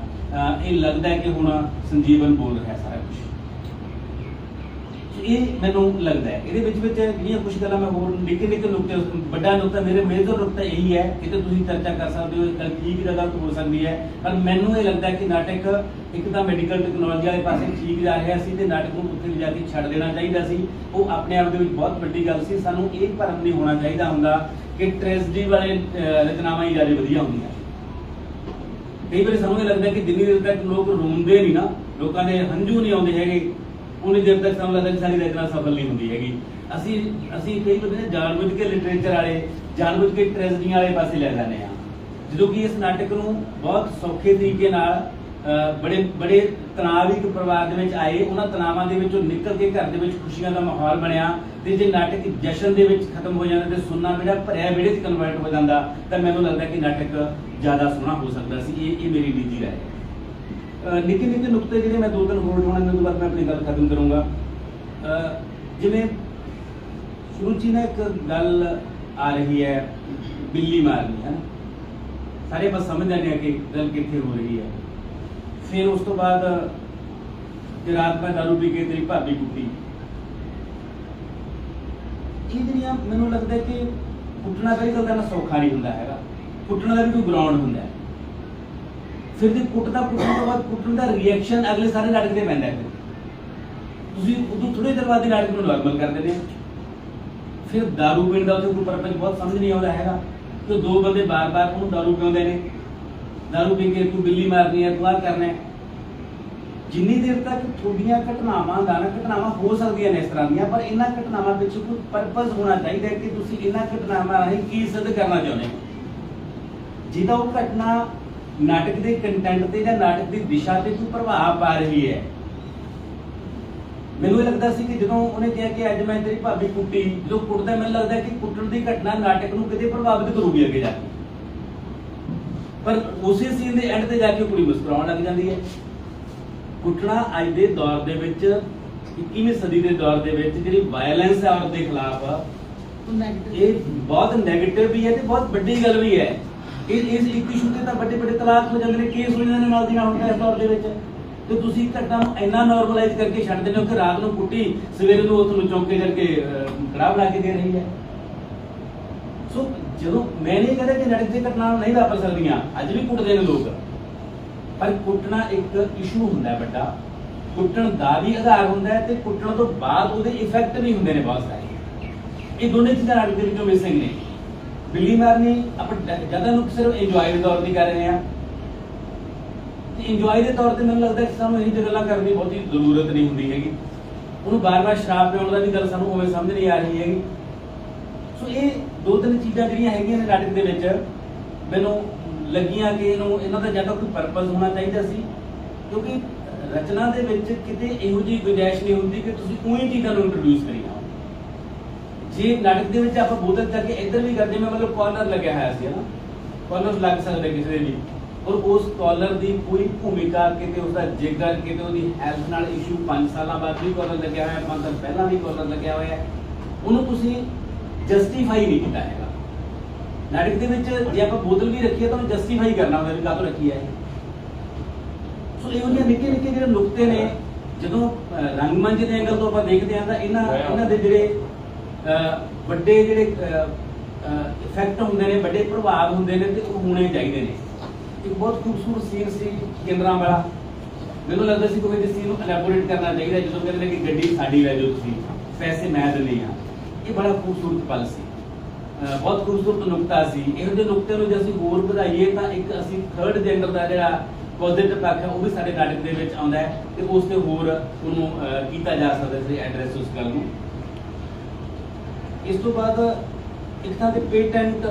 ਇਹ ਲੱਗਦਾ ਹੈ ਕਿ ਹੁਣ ਸੰਜੀਵਨ ਬੋਲ ਰਿਹਾ ਸਾਰਾ ਕੁਝ ਇਹ ਮੈਨੂੰ ਲੱਗਦਾ ਹੈ। ਇਹਦੇ ਵਿੱਚ ਵਿੱਚ ਜਿਹੜੀਆਂ ਕੁਝ ਗੱਲਾਂ ਮੈਂ ਹੋਰ ਨਿੱਕੇ ਨਿੱਕੇ ਨੁਕਤੇ, ਵੱਡਾ ਨੁਕਤਾ, ਮੇਰੇ ਮੇਜਰ ਨੁਕਤਾ ਇਹੀ ਹੈ ਕਿ ਤੁਸੀਂ ਚਰਚਾ ਕਰ ਸਕਦੇ ਹੋ ਗੱਲ ਠੀਕ ਜਾਂ ਗਲਤ ਹੋ ਸਕਦੀ ਹੈ। ਪਰ ਮੈਨੂੰ ਇਹ ਲੱਗਦਾ ਕਿ ਨਾਟਕ ਇੱਕ ਤਾਂ ਮੈਡੀਕਲ ਟੈਕਨੋਲੋਜੀ ਵਾਲੇ ਪਾਸੇ ਠੀਕ ਜਾ ਰਿਹਾ ਸੀ ਤੇ ਨਾਟਕ ਨੂੰ ਉੱਥੇ ਲਿਜਾ ਕੇ ਛੱਡ ਦੇਣਾ ਚਾਹੀਦਾ ਸੀ। ਉਹ ਆਪਣੇ ਆਪ ਦੇ ਵਿੱਚ ਬਹੁਤ ਵੱਡੀ ਗੱਲ ਸੀ। ਸਾਨੂੰ ਇਹ ਭਰਮ ਨਹੀਂ ਹੋਣਾ ਚਾਹੀਦਾ ਹੁੰਦਾ ਕਿ ਟ੍ਰੈਜਡੀ ਵਾਲੇ ਰਚਨਾਵਾਂ ਹੀ ਜ਼ਿਆਦਾ ਵਧੀਆ ਹੁੰਦੀਆਂ। ਕਈ ਵਾਰੀ ਸਾਨੂੰ ਇਹ ਲੱਗਦਾ ਕਿ ਜਿੰਨੀ ਦੇਰ ਤੱਕ ਲੋਕ ਰੋਂਦੇ ਨਹੀਂ ਨਾ, ਲੋਕਾਂ ਦੇ ਹੰਝੂ ਨਹੀਂ ਆਉਂਦੇ ਹੈਗੇ। ਉਨੀ ਦੇਰ ਤੱਕ ਸਾਨੂੰ ਲੱਗਦਾ ਕਿ ਸਾਡੀ ਰਚਨਾ ਸਫਲ ਨਹੀਂ ਹੁੰਦੀ ਹੈਗੀ। ਅਸੀਂ ਅਸੀਂ ਕਈ ਵਾਰ ਨਾ ਜਾਣਬੁੱਝ ਕੇ ਲਿਟਰੇਚਰ ਵਾਲੇ, ਜਾਣਬੁੱਝ ਕੇ ਟ੍ਰੈਜਡੀਆਂ ਵਾਲੇ ਪਾਸੇ ਲੈ ਜਾਂਦੇ ਆ ਜਦੋਂ ਕਿ ਇਸ ਨਾਟਕ ਨੂੰ ਬਹੁਤ ਸੌਖੇ ਤਰੀਕੇ ਨਾਲ ਬੜੇ ਬੜੇ ਤਣਾਵਿਕ ਪਰਿਵਾਰ ਦੇ ਵਿੱਚ ਆਏ, ਉਹਨਾਂ ਤਣਾਵਾਂ ਦੇ ਵਿੱਚੋਂ ਨਿਕਲ ਕੇ ਘਰ ਦੇ ਵਿੱਚ ਖੁਸ਼ੀਆਂ ਦਾ ਮਾਹੌਲ ਬਣਿਆ ਤੇ ਜੇ ਨਾਟਕ ਜਸ਼ਨ ਦੇ ਵਿੱਚ ਖਤਮ ਹੋ ਜਾਂਦਾ ਤੇ ਸੁਣਨਾ ਜਿਹੜਾ ਭਰਿਆ ਵਿੜੇ 'ਚ ਕਨਵਰਟ ਹੋ ਜਾਂਦਾ, ਤਾਂ ਮੈਨੂੰ ਲੱਗਦਾ ਕਿ ਨਾਟਕ ਜ਼ਿਆਦਾ ਸੋਹਣਾ ਹੋ ਸਕਦਾ ਸੀ। ਇਹ ਇਹ ਮੇਰੀ ਨਿੱਜੀ ਰਾਏ। ਹੈ ਨਿੱਕੇ ਨਿੱਕੇ ਨੁਕਤੇ ਜਿਹੜੇ ਮੈਂ ਦੋ ਤਿੰਨ ਹੋਰ ਹੋਣੇ ਇਹਨਾਂ ਤੋਂ ਬਾਅਦ ਮੈਂ ਆਪਣੀ ਗੱਲ ਖਤਮ ਕਰੂੰਗਾ। ਜਿਵੇਂ ਸ਼ੁਰੂ 'ਚ ਨਾ ਇੱਕ ਗੱਲ ਆ ਰਹੀ ਹੈ, ਬਿੱਲੀ ਮਾਰਨੀ, ਹੈ ਨਾ? ਸਾਰੇ ਬਸ ਸਮਝ ਜਾਂਦੇ ਆ ਕਿ ਗੱਲ ਕਿੱਥੇ ਹੋ ਰਹੀ ਹੈ। ਫਿਰ ਉਸ ਤੋਂ ਬਾਅਦ ਕਿ ਰਾਤ ਮੈਂ ਦਾਰੂ ਪੀ ਕੇ ਤੇਰੀ ਭਾਬੀ ਕੁੱਟੀ। ਇਹ ਜਿਹੜੀਆਂ ਮੈਨੂੰ ਲੱਗਦਾ ਕਿ ਕੁੱਟਣਾ ਕਈ ਗੱਲ ਦਾ ਸੌਖਾ ਨਹੀਂ ਹੁੰਦਾ ਹੈਗਾ। ਕੁੱਟਣ ਦਾ ਵੀ ਕੋਈ ਗਰਾਊਂਡ ਹੁੰਦਾ ਹੈ। ਫਿਰ ਜੇ ਕੁੱਟਦਾ, ਕੁੱਟਣ ਤੋਂ ਬਾਅਦ ਕੁੱਟਣ ਦਾ ਰਿਐਕਸ਼ਨ ਅਗਲੇ ਸਾਰੇ ਨਾਟਕ ਤੇ ਪੈਂਦਾ ਹੈ। ਤੁਸੀਂ ਉਦੋਂ ਥੋੜੇ ਦੇਰ ਬਾਅਦ ਹੀ ਨਾਟਕ ਨੂੰ ਨਾਰਮਲ ਕਰ ਦਿੰਦੇ ਹੋ। ਫਿਰ ਦਾਰੂ ਪੀਣ ਦਾ ਉੱਥੇ ਕੋਈ ਪਰਪਸ ਬਹੁਤ ਸਮਝ ਨਹੀਂ ਆਉਂਦਾ ਹੈਗਾ। ਤੇ ਦੋ ਬੰਦੇ ਬਾਰ-ਬਾਰ ਉਹਨੂੰ ਦਾਰੂ ਪਿਉਂਦੇ ਨੇ। ਦਾਰੂ ਪੀ ਕੇ ਤੂੰ ਬਿੱਲੀ ਮਾਰਨੀ ਹੈ ਤੂੰ ਆਹ ਕਰਨਾ ਜਿੰਨੀ ਦੇਰ ਤੱਕ ਤੁਹਾਡੀਆਂ ਘਟਨਾਵਾਂ ਦਾ ਨਾ ਘਟਨਾਵਾਂ ਹੋ ਸਕਦੀਆਂ ਨੇ ਇਸ ਤਰ੍ਹਾਂ ਦੀਆਂ, ਪਰ ਇਹਨਾਂ ਘਟਨਾਵਾਂ ਵਿੱਚ ਕੋਈ ਪਰਪਸ ਹੋਣਾ ਚਾਹੀਦਾ ਹੈ ਕਿ ਤੁਸੀਂ ਇਹਨਾਂ ਘਟਨਾਵਾਂ ਰਾਹੀਂ ਕੀ ਸਿੱਧ ਕਰਨਾ ਚਾਹੁੰਦੇ ਹੋ। ਜਿਹਦਾ ਉਹ ਘਟਨਾ ਨਾਟਕ ਦੇ ਕੰਟੈਂਟ ਤੇ ਜਾਂ ਨਾਟਕ ਦੀ ਦਿਸ਼ਾ ਤੇ ਕੋਈ ਪ੍ਰਭਾਵ ਪਾ ਰਹੀ ਹੈ। ਮੈਨੂੰ ਇਹ ਲੱਗਦਾ ਸੀ ਕਿ ਜਦੋਂ ਉਹਨੇ ਕਿਹਾ ਕਿ ਅੱਜ ਮੈਂ ਤੇਰੀ ਭਾਬੀ ਕੁੱਟੀ ਜਦੋਂ ਕੁੱਟਦਾ ਮੈਨੂੰ ਲੱਗਦਾ ਕਿ ਕੁੱਟਣ ਦੀ ਘਟਨਾ ਨਾਟਕ ਨੂੰ ਕਿਤੇ ਪ੍ਰਭਾਵਿਤ ਕਰੂਗੀ ਅੱਗੇ ਜਾ ਕੇ। ਪਰ ਉਸੇ ਸੀਨ ਦੇ ਐਂਡ ਤੇ ਜਾ ਕੇ ਕੁੜੀ ਮੁਸਕਰਾਉਣ ਲੱਗ ਜਾਂਦੀ ਹੈ। ਕੁੱਟਣਾ ਅੱਜ ਦੇ ਦੌਰ ਦੇ ਵਿੱਚ 21ਵੀਂ ਸਦੀ ਦੇ ਦੌਰ ਦੇ ਵਿੱਚ ਜਿਹੜੀ ਵਾਇਲੈਂਸ ਹੈ ਔਰਤ ਦੇ ਖਿਲਾਫ ਇਹ ਬਹੁਤ ਨੈਗੇਟਿਵ ਵੀ ਹੈ ਤੇ ਬਹੁਤ ਵੱਡੀ ਗੱਲ ਵੀ ਹੈ। ਇਹ ਇਸ ਇੱਕ ਇਸ਼ੂ ਤੇ ਤਾਂ ਵੱਡੇ ਵੱਡੇ ਤਲਾਕ ਹੋ ਜਾਂਦੇ ਨੇ ਕੇਸ ਹੋ ਜਾਂਦੇ ਨੇ ਨਾਲ ਦੀ ਨਾਲ ਹੁੰਦਾ ਇਸ ਦੌਰ ਦੇ ਵਿੱਚ। ਤੇ ਤੁਸੀਂ ਘਟਨਾ ਨੂੰ ਇੰਨਾ ਨਾਰਮਲਾਈਜ਼ ਕਰਕੇ ਛੱਡ ਦਿੰਦੇ ਹੋ ਕਿ ਰਾਤ ਨੂੰ ਕੁੱਟੀ, ਸਵੇਰੇ ਨੂੰ ਉਹ ਤੁਹਾਨੂੰ ਚੌਂਕੇ ਕਰਕੇ ਕੜਾ ਬਣਾ ਕੇ ਦੇ ਰਹੀ ਹੈ। ਸੋ ਜਦੋਂ ਮੈਂ ਨਹੀਂ ਕਹਿੰਦਾ ਕਿ ਨੜਕ ਦੀ ਘਟਨਾ ਨਹੀਂ ਵਾਪਰ ਸਕਦੀਆਂ, ਅੱਜ ਵੀ ਕੁੱਟਦੇ ਨੇ ਲੋਕ। ਪਰ ਕੁੱਟਣਾ ਇੱਕ ਇਸ਼ੂ ਹੁੰਦਾ ਹੈ ਵੱਡਾ। ਕੁੱਟਣ ਦਾ ਵੀ ਆਧਾਰ ਹੁੰਦਾ ਹੈ ਤੇ ਕੁੱਟਣ ਤੋਂ ਬਾਅਦ ਉਹਦੇ ਇਫੈਕਟ ਵੀ ਹੁੰਦੇ ਨੇ ਬਹੁਤ ਸਾਰੇ। ਇਹ ਦੋਨੇ ਚੀਜ਼ਾਂ ਨਾਟਕ ਦੇ ਵਿੱਚੋਂ ਮਿਸਿੰਗ ਨੇ। ਬਿੱਲੀ ਮਾਰਨੀ, ਆਪਾਂ ਜ਼ਿਆਦਾ ਨੂੰ ਸਿਰਫ ਇੰਜੋਏ ਦੇ ਤੌਰ ਤੇ ਕਰ ਰਹੇ ਹਾਂ ਤੇ ਇੰਜੋਏ ਦੇ ਤੌਰ ਤੇ ਮੈਨੂੰ ਲੱਗਦਾ ਕਿ ਸਾਨੂੰ ਇਹ ਗੱਲਾਂ ਕਰਨ ਦੀ ਬਹੁਤੀ ਜ਼ਰੂਰਤ ਨਹੀਂ ਹੁੰਦੀ ਹੈਗੀ। ਉਹਨੂੰ ਬਾਰ-ਬਾਰ ਸ਼ਰਾਬ ਪੀਉਣ ਦਾ ਵੀ ਗੱਲ ਸਾਨੂੰ ਉਵੇਂ ਸਮਝ ਨਹੀਂ ਆ ਰਹੀ ਹੈਗੀ। ਸੋ ਇਹ ਦੋ ਤਿੰਨ ਚੀਜ਼ਾਂ ਜਿਹੜੀਆਂ ਹੈਗੀਆਂ ਨੇ ਨਾਟਕ ਦੇ ਵਿੱਚ, ਮੈਨੂੰ ਲੱਗੀਆਂ ਕਿ ਇਹਨੂੰ, ਇਹਨਾਂ ਦਾ ਜ਼ਿਆਦਾ ਕੋਈ ਪਰਪਸ ਹੋਣਾ ਚਾਹੀਦਾ ਸੀ। ਕਿਉਂਕਿ ਰਚਨਾ ਦੇ ਵਿੱਚ ਕਿਤੇ ਇਹੋ ਜਿਹੀ ਗੁੰਜਾਇਸ਼ ਨਹੀਂ ਹੁੰਦੀ ਕਿ ਤੁਸੀਂ ਉਹੀ ਚੀਜ਼ਾਂ ਨੂੰ ਇੰਟਰੋਡਿਊਸ ਕਰੀ ਜਾਓ ਜੇ ਨਾਟਕ ਦੇ ਵਿੱਚ ਆਪਾਂ ਬੋਤਲ ਚੱਕ ਕੇ ਇੱਧਰ ਵੀ ਕਰਦੇ ਮੈਂ ਮਤਲਬ ਕਾਰਨਰ ਲੱਗਿਆ ਹੋਇਆ ਸੀ ਹਨਾ ਕਾਰਨਰ ਲੱਗ ਸਕਦੇ ਕਿਸੇ ਦੇ ਵੀ ਔਰ ਉਸ ਕਾਲਰ ਦੀ ਪੂਰੀ ਭੂਮਿਕਾ ਕਿਤੇ ਉਸਦਾ ਜਿਗਰ ਕਿਤੇ ਉਹਦੀ ਹੈਲਥ ਨਾਲ ਇਸ਼ੂ 5 ਸਾਲਾਂ ਬਾਅਦ ਵੀ ਕਾਲਰ ਲੱਗਿਆ ਹੋਇਆ 5 ਸਾਲ ਪਹਿਲਾਂ ਵੀ ਕਾਲਰ ਲੱਗਿਆ ਹੋਇਆ ਹੈ। ਉਹਨੂੰ ਤੁਸੀਂ ਜਸਟੀਫਾਈ ਨਹੀਂ ਕੀਤਾ ਹੈਗਾ। ਨਾਟਕ ਦੇ ਵਿੱਚ ਜੇ ਆਪਾਂ ਬੋਤਲ ਵੀ ਰੱਖੀ ਹੈ ਤਾਂ ਉਹਨੂੰ ਜਸਟੀਫਾਈ ਕਰਨਾ ਹੁੰਦਾ ਵੀ ਕਾਹਤੋਂ ਰੱਖੀ ਹੈ ਸੋ ਇਹੋ ਜਿਹੇ ਨਿੱਕੇ ਨਿੱਕੇ ਜਿਹੜੇ ਨੁਕਤੇ ਨੇ ਜਦੋਂ ਰੰਗਮੰਚ ਦੇ ਐਂਗਲ ਤੋਂ ਆਪਾਂ ਦੇਖਦੇ ਹਾਂ ਤਾਂ ਇਹਨਾਂ ਇਹਨਾਂ ਦੇ ਜਿਹੜੇ ਵੱਡੇ ਜਿਹੜੇ ਇਫੈਕਟ ਹੁੰਦੇ ਨੇ, ਵੱਡੇ ਪ੍ਰਭਾਵ ਹੁੰਦੇ ਨੇ ਤੇ ਉਹ ਹੋਣੇ ਚਾਹੀਦੇ ਨੇ। ਇੱਕ ਬਹੁਤ ਖੂਬਸੂਰਤ ਸੀਨ ਸੀ ਕੇਂਦਰਾਂ ਵਾਲਾ। ਮੈਨੂੰ ਲੱਗਦਾ ਸੀ ਕੋਈ ਇਸ ਸੀਨ ਨੂੰ ਐਲੈਬੋਰੇਟ ਕਰਨਾ ਚਾਹੀਦਾ ਜਦੋਂ ਕਹਿੰਦੇ ਨੇ ਕਿ ਗੱਡੀ ਸਾਡੀ ਲੈ ਜਾਓ ਤੁਸੀਂ, ਪੈਸੇ ਮੈਂ ਦਿੰਦੇ ਆ ਇਹ ਬੜਾ ਖੂਬਸੂਰਤ ਪਲ ਸੀ। ਬਹੁਤ ਖੂਬਸੂਰਤ ਨੁਕਤਾ ਸੀ। ਇਹੋ ਜਿਹੇ ਨੁਕਤੇ ਨੂੰ ਜੇ ਅਸੀਂ ਹੋਰ ਵਧਾਈਏ ਤਾਂ ਇੱਕ ਅਸੀਂ ਥਰਡ ਜੈਂਡਰ ਦਾ ਜਿਹੜਾ ਪੋਜ਼ਿਟਿਵ ਪੱਖ ਹੈ, ਉਹ ਵੀ ਸਾਡੇ ਨਾਟਕ ਦੇ ਵਿੱਚ ਆਉਂਦਾ ਹੈ ਤੇ ਉਸ ਤੇ ਹੋਰ ਉਹਨੂੰ ਕੀਤਾ ਜਾ ਸਕਦਾ ਸੀ ਐਡਰੈਸ ਉਸ ਗੱਲ ਨੂੰ। ਇਸ ਤੋਂ ਬਾਅਦ ਇੱਕ ਤਾਂ ਤੇ ਪੇਟੈਂਟ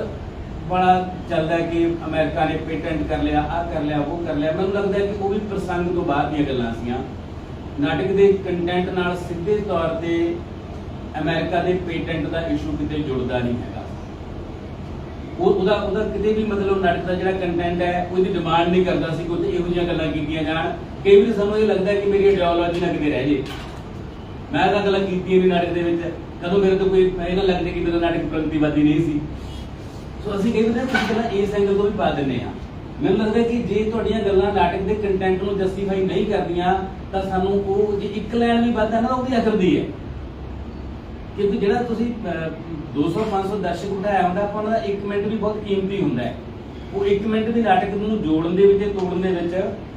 ਬੜਾ ਚੱਲਦਾ ਕਿ ਅਮਰੀਕਾ ਨੇ ਪੇਟੈਂਟ ਕਰ ਲਿਆ ਆ ਕਰ ਲਿਆ, ਉਹ ਕਰ ਲਿਆ। ਮੈਨੂੰ ਲੱਗਦਾ ਕਿ ਉਹ ਵੀ ਪ੍ਰਸੰਗ ਤੋਂ ਬਾਅਦ ਦੀਆਂ ਗੱਲਾਂ ਸੀਆਂ। ਨਾਟਕ ਦੇ ਕੰਟੈਂਟ ਨਾਲ ਸਿੱਧੇ ਤੌਰ ਤੇ ਅਮਰੀਕਾ ਦੇ ਪੇਟੈਂਟ ਦਾ ਇਸ਼ੂ ਕਿਤੇ ਜੁੜਦਾ ਨਹੀਂ ਹੈਗਾ। ਉਹ ਉਹਦਾ ਉਹਦਾ ਕਿਤੇ ਵੀ ਮਤਲਬ ਨਾਟਕ ਦਾ ਜਿਹੜਾ ਕੰਟੈਂਟ ਹੈ ਉਹਦੀ ਡਿਮਾਂਡ ਨਹੀਂ ਕਰਦਾ ਸੀ ਕਿ ਇਹੋ ਜਿਹੀਆਂ ਗੱਲਾਂ ਕੀਤੀਆਂ ਜਾਣ। ਕਈ ਵਾਰੀ ਸਾਨੂੰ ਇਹ ਲੱਗਦਾ ਕਿ ਮੇਰੀ ਆਈਡੀਓਲੋਜੀ ਨਾ ਕਿਤੇ ਰਹਿ ਜੇ। ਮੈਂ ਤਾਂ ਗੱਲਾਂ ਕੀਤੀਆਂ ਨਹੀਂ ਨਾਟਕ ਦੇ ਵਿੱਚ। ਕਦੋਂ ਮੇਰੇ ਤੋਂ ਕੋਈ ਇਹ ਨਾ ਲੱਗਦਾ ਕਿ ਮੇਰਾ ਨਾਟਕ ਪ੍ਰਗਤੀਵਾਦੀ ਨਹੀਂ ਸੀ। ਸੋ ਅਸੀਂ ਕਹਿੰਦੇ ਨੇ ਕੁਝ ਗੱਲਾਂ ਇਸ ਐਂਗਲ ਤੋਂ ਵੀ ਪਾ ਦਿੰਨੇ ਆ ਮੈਨੂੰ ਲੱਗਦਾ ਕਿ ਜੇ ਤੁਹਾਡੀਆਂ ਗੱਲਾਂ ਨਾਟਕ ਦੇ ਕੰਟੈਂਟ ਨੂੰ ਜਸਟੀਫਾਈ ਨਹੀਂ ਕਰਦੀਆਂ ਤਾਂ ਸਾਨੂੰ ਉਹ ਜੇ ਇੱਕ ਲਾਈਨ ਵੀ ਵੱਧ ਹੈ ਨਾ ਉਹਦੀ ਅਸਰ ਦੀ ਹੈ। ਕਿਉਂਕਿ ਜਿਹੜਾ ਤੁਸੀਂ 200 500 ਦਰਸ਼ਕ ਬਿਠਾਇਆ ਹੁੰਦਾ, ਆਪਾਂ ਉਹਨਾਂ ਦਾ 1 ਮਿੰਟ ਵੀ ਬਹੁਤ ਕੀਮਤੀ ਹੁੰਦਾ ਹੈ। ਉਹ 1 ਮਿੰਟ ਦੇ ਨਾਟਕ ਨੂੰ ਜੋੜਨ ਦੇ ਵਿੱਚ, ਤੋੜਨ ਦੇ ਵਿੱਚ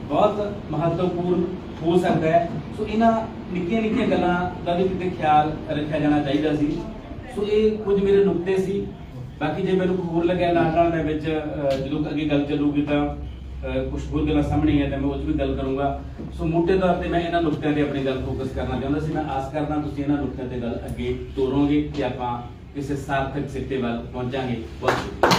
ਬਹੁਤ ਮਹੱਤਵਪੂਰਨ ਹੋ ਸਕਦਾ ਹੈ। ਸੋ ਇਹਨਾਂ ਨਿੱਕੀਆਂ ਨਿੱਕੀਆਂ ਗੱਲਾਂ ਦਾ ਵੀ ਕਿਤੇ ਖਿਆਲ ਰੱਖਿਆ ਜਾਣਾ ਚਾਹੀਦਾ ਸੀ। ਸੋ ਇਹ ਕੁਝ ਮੇਰੇ ਨੁਕਤੇ ਸੀ। ਬਾਕੀ ਜੇ ਮੈਨੂੰ ਕੋਈ ਹੋਰ ਲੱਗਿਆ ਨਾਲ ਨਾਲ ਮੈਂ ਵਿੱਚ ਜਦੋਂ ਅੱਗੇ ਗੱਲ ਚੱਲੂਗੀ ਤਾਂ ਕੁਝ ਹੋਰ ਗੱਲਾਂ ਸਾਹਮਣੇ ਆਈਆਂ ਤਾਂ ਮੈਂ ਉਹ 'ਚ ਵੀ ਗੱਲ ਕਰੂੰਗਾ। ਸੋ ਮੋਟੇ ਤੌਰ ਤੇ ਮੈਂ ਇਹਨਾਂ ਨੁਕਤਿਆਂ ਤੇ ਆਪਣੀ ਗੱਲ ਫੋਕਸ ਕਰਨਾ ਚਾਹੁੰਦਾ ਸੀ। ਮੈਂ ਆਸ ਕਰਦਾ ਤੁਸੀਂ ਇਹਨਾਂ ਨੁਕਤਿਆਂ ਤੇ ਗੱਲ ਅੱਗੇ ਤੋਰੋਗੇ ਤੇ ਆਪਾਂ ਕਿਸੇ ਸਾਰਥਕ ਸਿੱਟੇ ਵੱਲ ਪਹੁੰਚਾਂਗੇ। ਬਹੁਤ ਸ਼ੁਕਰੀਆ।